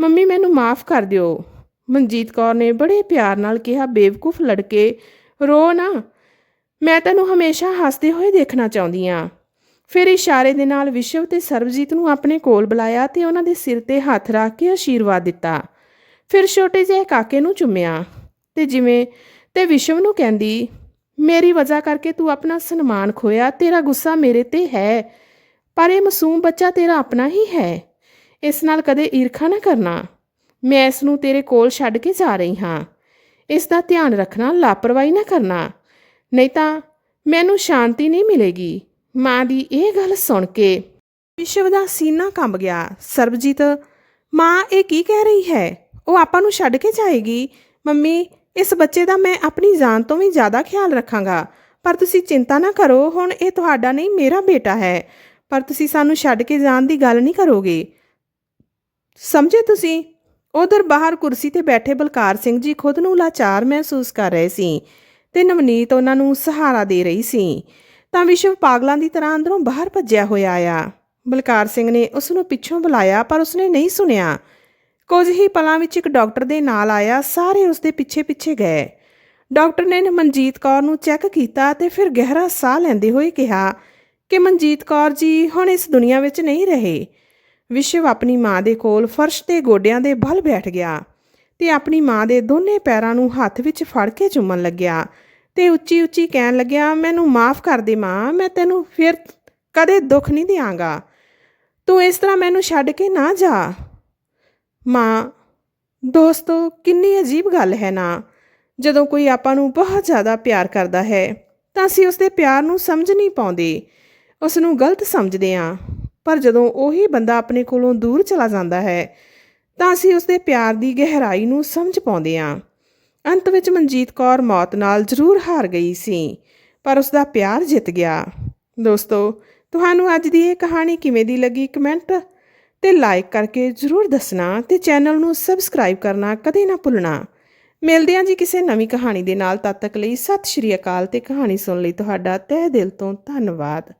ਮੰਮੀ, ਮੈਨੂੰ ਮਾਫ ਕਰ ਦਿਓ। ਮਨਜੀਤ ਕੌਰ ਨੇ ਬੜੇ ਪਿਆਰ ਨਾਲ ਕਿਹਾ, ਬੇਵਕੂਫ ਲੜਕੇ, ਰੋ ਨਾ। ਮੈਂ ਤੈਨੂੰ ਹਮੇਸ਼ਾ ਹੱਸਦੇ ਹੋਏ ਦੇਖਣਾ ਚਾਹੁੰਦੀ ਆ। ਫਿਰ ਇਸ਼ਾਰੇ ਦੇ ਨਾਲ ਵਿਸ਼ਵ ਤੇ ਸਰਬਜੀਤ ਨੂੰ ਆਪਣੇ ਕੋਲ ਬੁਲਾਇਆ ਤੇ ਉਹਨਾਂ ਦੇ ਸਿਰ ਤੇ ਹੱਥ ਰੱਖ ਕੇ ਆਸ਼ੀਰਵਾਦ ਦਿੱਤਾ। ਫਿਰ ਛੋਟੇ ਜਿਹੇ ਕਾਕੇ ਨੂੰ ਚੁੰਮਿਆ ਤੇ ਜਿਵੇਂ ਤੇ ਵਿਸ਼ਵ ਨੂੰ ਕਹਿੰਦੀ, ਮੇਰੀ ਵਜ੍ਹਾ ਕਰਕੇ ਤੂੰ ਆਪਣਾ ਸਨਮਾਨ ਖੋਇਆ, ਤੇਰਾ ਗੁੱਸਾ ਮੇਰੇ ਤੇ ਹੈ। ਪਰ ਇਹ ਮਾਸੂਮ ਬੱਚਾ ਤੇਰਾ ਆਪਣਾ ਹੀ ਹੈ। ਇਸ ਨਾਲ ਕਦੇ ਈਰਖਾ ਨਾ ਕਰਨਾ। ਮੈਂ ਇਸ ਨੂੰ ਤੇਰੇ ਕੋਲ ਛੱਡ ਕੇ ਜਾ ਰਹੀ ਹਾਂ। ਇਸ ਦਾ ਧਿਆਨ ਰੱਖਣਾ ਲਾਪਰਵਾਹੀ ਨਾ ਕਰਨਾ। ਨਹੀਂ ਤਾਂ ਮੈਨੂੰ ਸ਼ਾਂਤੀ ਨਹੀਂ ਮਿਲੇਗੀ। ਮਾਂ ਦੀ ਇਹ ਗੱਲ ਸੁਣ ਕੇ ਵਿਸ਼ਵ ਦਾ ਸੀਨਾ ਕੰਬ ਗਿਆ। ਸਰਬਜੀਤ, ਮਾਂ ਇਹ ਕੀ ਕਹਿ ਰਹੀ ਹੈ? ਉਹ ਆਪਾਂ ਨੂੰ ਛੱਡ ਕੇ ਜਾਏਗੀ? ਮੰਮੀ, ਇਸ ਬੱਚੇ ਦਾ ਮੈਂ ਆਪਣੀ ਜਾਨ ਤੋਂ ਵੀ ਜ਼ਿਆਦਾ ਖਿਆਲ ਰੱਖਾਂਗਾ। ਪਰ ਤੁਸੀਂ ਚਿੰਤਾ ਨਾ ਕਰੋ, ਹੁਣ ਇਹ ਤੁਹਾਡਾ ਨਹੀਂ, ਮੇਰਾ ਬੇਟਾ ਹੈ। ਪਰ ਤੁਸੀਂ ਸਾਨੂੰ ਛੱਡ ਕੇ ਜਾਣ ਦੀ ਗੱਲ ਨਹੀਂ ਕਰੋਗੇ। ਸਮਝੇ ਤੁਸੀਂ? ਉਧਰ ਬਾਹਰ ਕੁਰਸੀ ਤੇ ਬੈਠੇ ਬਲਕਾਰ ਸਿੰਘ ਜੀ ਖੁਦ ਨੂੰ ਲਾਚਾਰ ਮਹਿਸੂਸ ਕਰ ਰਹੇ ਸੀ ਤੇ ਨਵਨੀਤ ਉਹਨਾਂ ਨੂੰ ਸਹਾਰਾ ਦੇ ਰਹੀ ਸੀ। ਤਾਂ ਵਿਸ਼ਵ ਪਾਗਲਾਂ ਦੀ ਤਰ੍ਹਾਂ ਅੰਦਰੋਂ ਬਾਹਰ ਭੱਜਿਆ ਹੋਇਆ ਆਇਆ ਬਲਕਾਰ ਸਿੰਘ ਨੇ ਉਸ ਨੂੰ ਪਿੱਛੋਂ ਬੁਲਾਇਆ ਪਰ ਉਸਨੇ ਨਹੀਂ ਸੁਣਿਆ। ਕੁਝ ਹੀ ਪਲਾਂ ਵਿੱਚ ਇੱਕ ਡਾਕਟਰ ਦੇ ਨਾਲ ਆਇਆ, ਸਾਰੇ ਉਸ ਦੇ ਪਿੱਛੇ ਪਿੱਛੇ ਗਏ। ਡਾਕਟਰ ਨੇ ਮਨਜੀਤ ਕੌਰ ਨੂੰ ਚੈੱਕ ਕੀਤਾ ਤੇ ਫਿਰ ਗਹਿਰਾ ਸਾਹ ਲੈਂਦੇ ਹੋਏ ਕਿਹਾ ਕਿ ਮਨਜੀਤ ਕੌਰ ਜੀ ਹੁਣ ਇਸ ਦੁਨੀਆ ਵਿੱਚ ਨਹੀਂ ਰਹੇ। ਵਿਸ਼ਵ ਆਪਣੀ ਮਾਂ ਦੇ ਕੋਲ ਫਰਸ਼ ਤੇ ਗੋਡਿਆਂ ਦੇ ਬਲ ਬੈਠ ਗਿਆ ਤੇ ਆਪਣੀ ਮਾਂ ਦੇ ਦੋਨੇ ਪੈਰਾਂ ਨੂੰ ਹੱਥ ਵਿੱਚ ਫੜ ਕੇ ਚੁੰਮਣ ਲੱਗਿਆ ਤੇ ਉੱਚੀ ਉੱਚੀ ਕਹਿਣ ਲੱਗਿਆ, ਮੈਨੂੰ ਮਾਫ ਕਰ ਦੇ ਮਾਂ, ਮੈਂ ਤੈਨੂੰ ਫਿਰ ਕਦੇ ਦੁੱਖ ਨਹੀਂ ਦਿਆਂਗਾ। ਤੂੰ ਇਸ ਤਰ੍ਹਾਂ ਮੈਨੂੰ ਛੱਡ ਕੇ ਨਾ ਜਾ। ਮਾਂ, ਦੋਸਤੋ, ਕਿੰਨੀ ਅਜੀਬ ਗੱਲ ਹੈ ਨਾ। ਜਦੋਂ ਕੋਈ ਆਪਾਂ ਨੂੰ ਬਹੁਤ ਜ਼ਿਆਦਾ ਪਿਆਰ ਕਰਦਾ ਹੈ, ਤਾਂ ਅਸੀਂ ਉਸ ਦੇ ਪਿਆਰ ਨੂੰ ਸਮਝ ਨਹੀਂ ਪਾਉਂਦੇ। ਉਸ ਨੂੰ ਗਲਤ ਸਮਝਦੇ ਹਾਂ। ਪਰ ਜਦੋਂ ਉਹੀ ਬੰਦਾ ਆਪਣੇ ਕੋਲੋਂ ਦੂਰ ਚਲਾ ਜਾਂਦਾ ਹੈ, ਤਾਂ ਅਸੀਂ ਉਸ ਦੇ ਪਿਆਰ ਦੀ ਗਹਿਰਾਈ ਨੂੰ ਸਮਝ ਪਾਉਂਦੇ ਹਾਂ। ਅੰਤ ਵਿੱਚ ਮਨਜੀਤ ਕੌਰ ਮੌਤ ਨਾਲ ਜ਼ਰੂਰ ਹਾਰ ਗਈ ਸੀ, ਪਰ ਉਸ ਦਾ ਪਿਆਰ ਜਿੱਤ ਗਿਆ। ਦੋਸਤੋ, ਤੁਹਾਨੂੰ ਅੱਜ ਦੀ ਇਹ ਕਹਾਣੀ ਕਿਵੇਂ ਦੀ ਲੱਗੀ ਕਮੈਂਟ ਤੇ ਲਾਈਕ ਕਰਕੇ ਜ਼ਰੂਰ ਦੱਸਣਾ ਤੇ ਚੈਨਲ ਨੂੰ ਸਬਸਕ੍ਰਾਈਬ ਕਰਨਾ ਕਦੇ ਨਾ ਭੁੱਲਣਾ। ਮਿਲਦੇ ਹਾਂ ਜੀ ਕਿਸੇ ਨਵੀਂ ਕਹਾਣੀ ਦੇ ਨਾਲ, ਤਦ ਤੱਕ ਲਈ ਸਤਿ ਸ਼੍ਰੀ ਅਕਾਲ ਤੇ ਕਹਾਣੀ ਸੁਣਨ ਲਈ ਤੁਹਾਡਾ ਤਹਿ ਦਿਲ ਤੋਂ ਧੰਨਵਾਦ।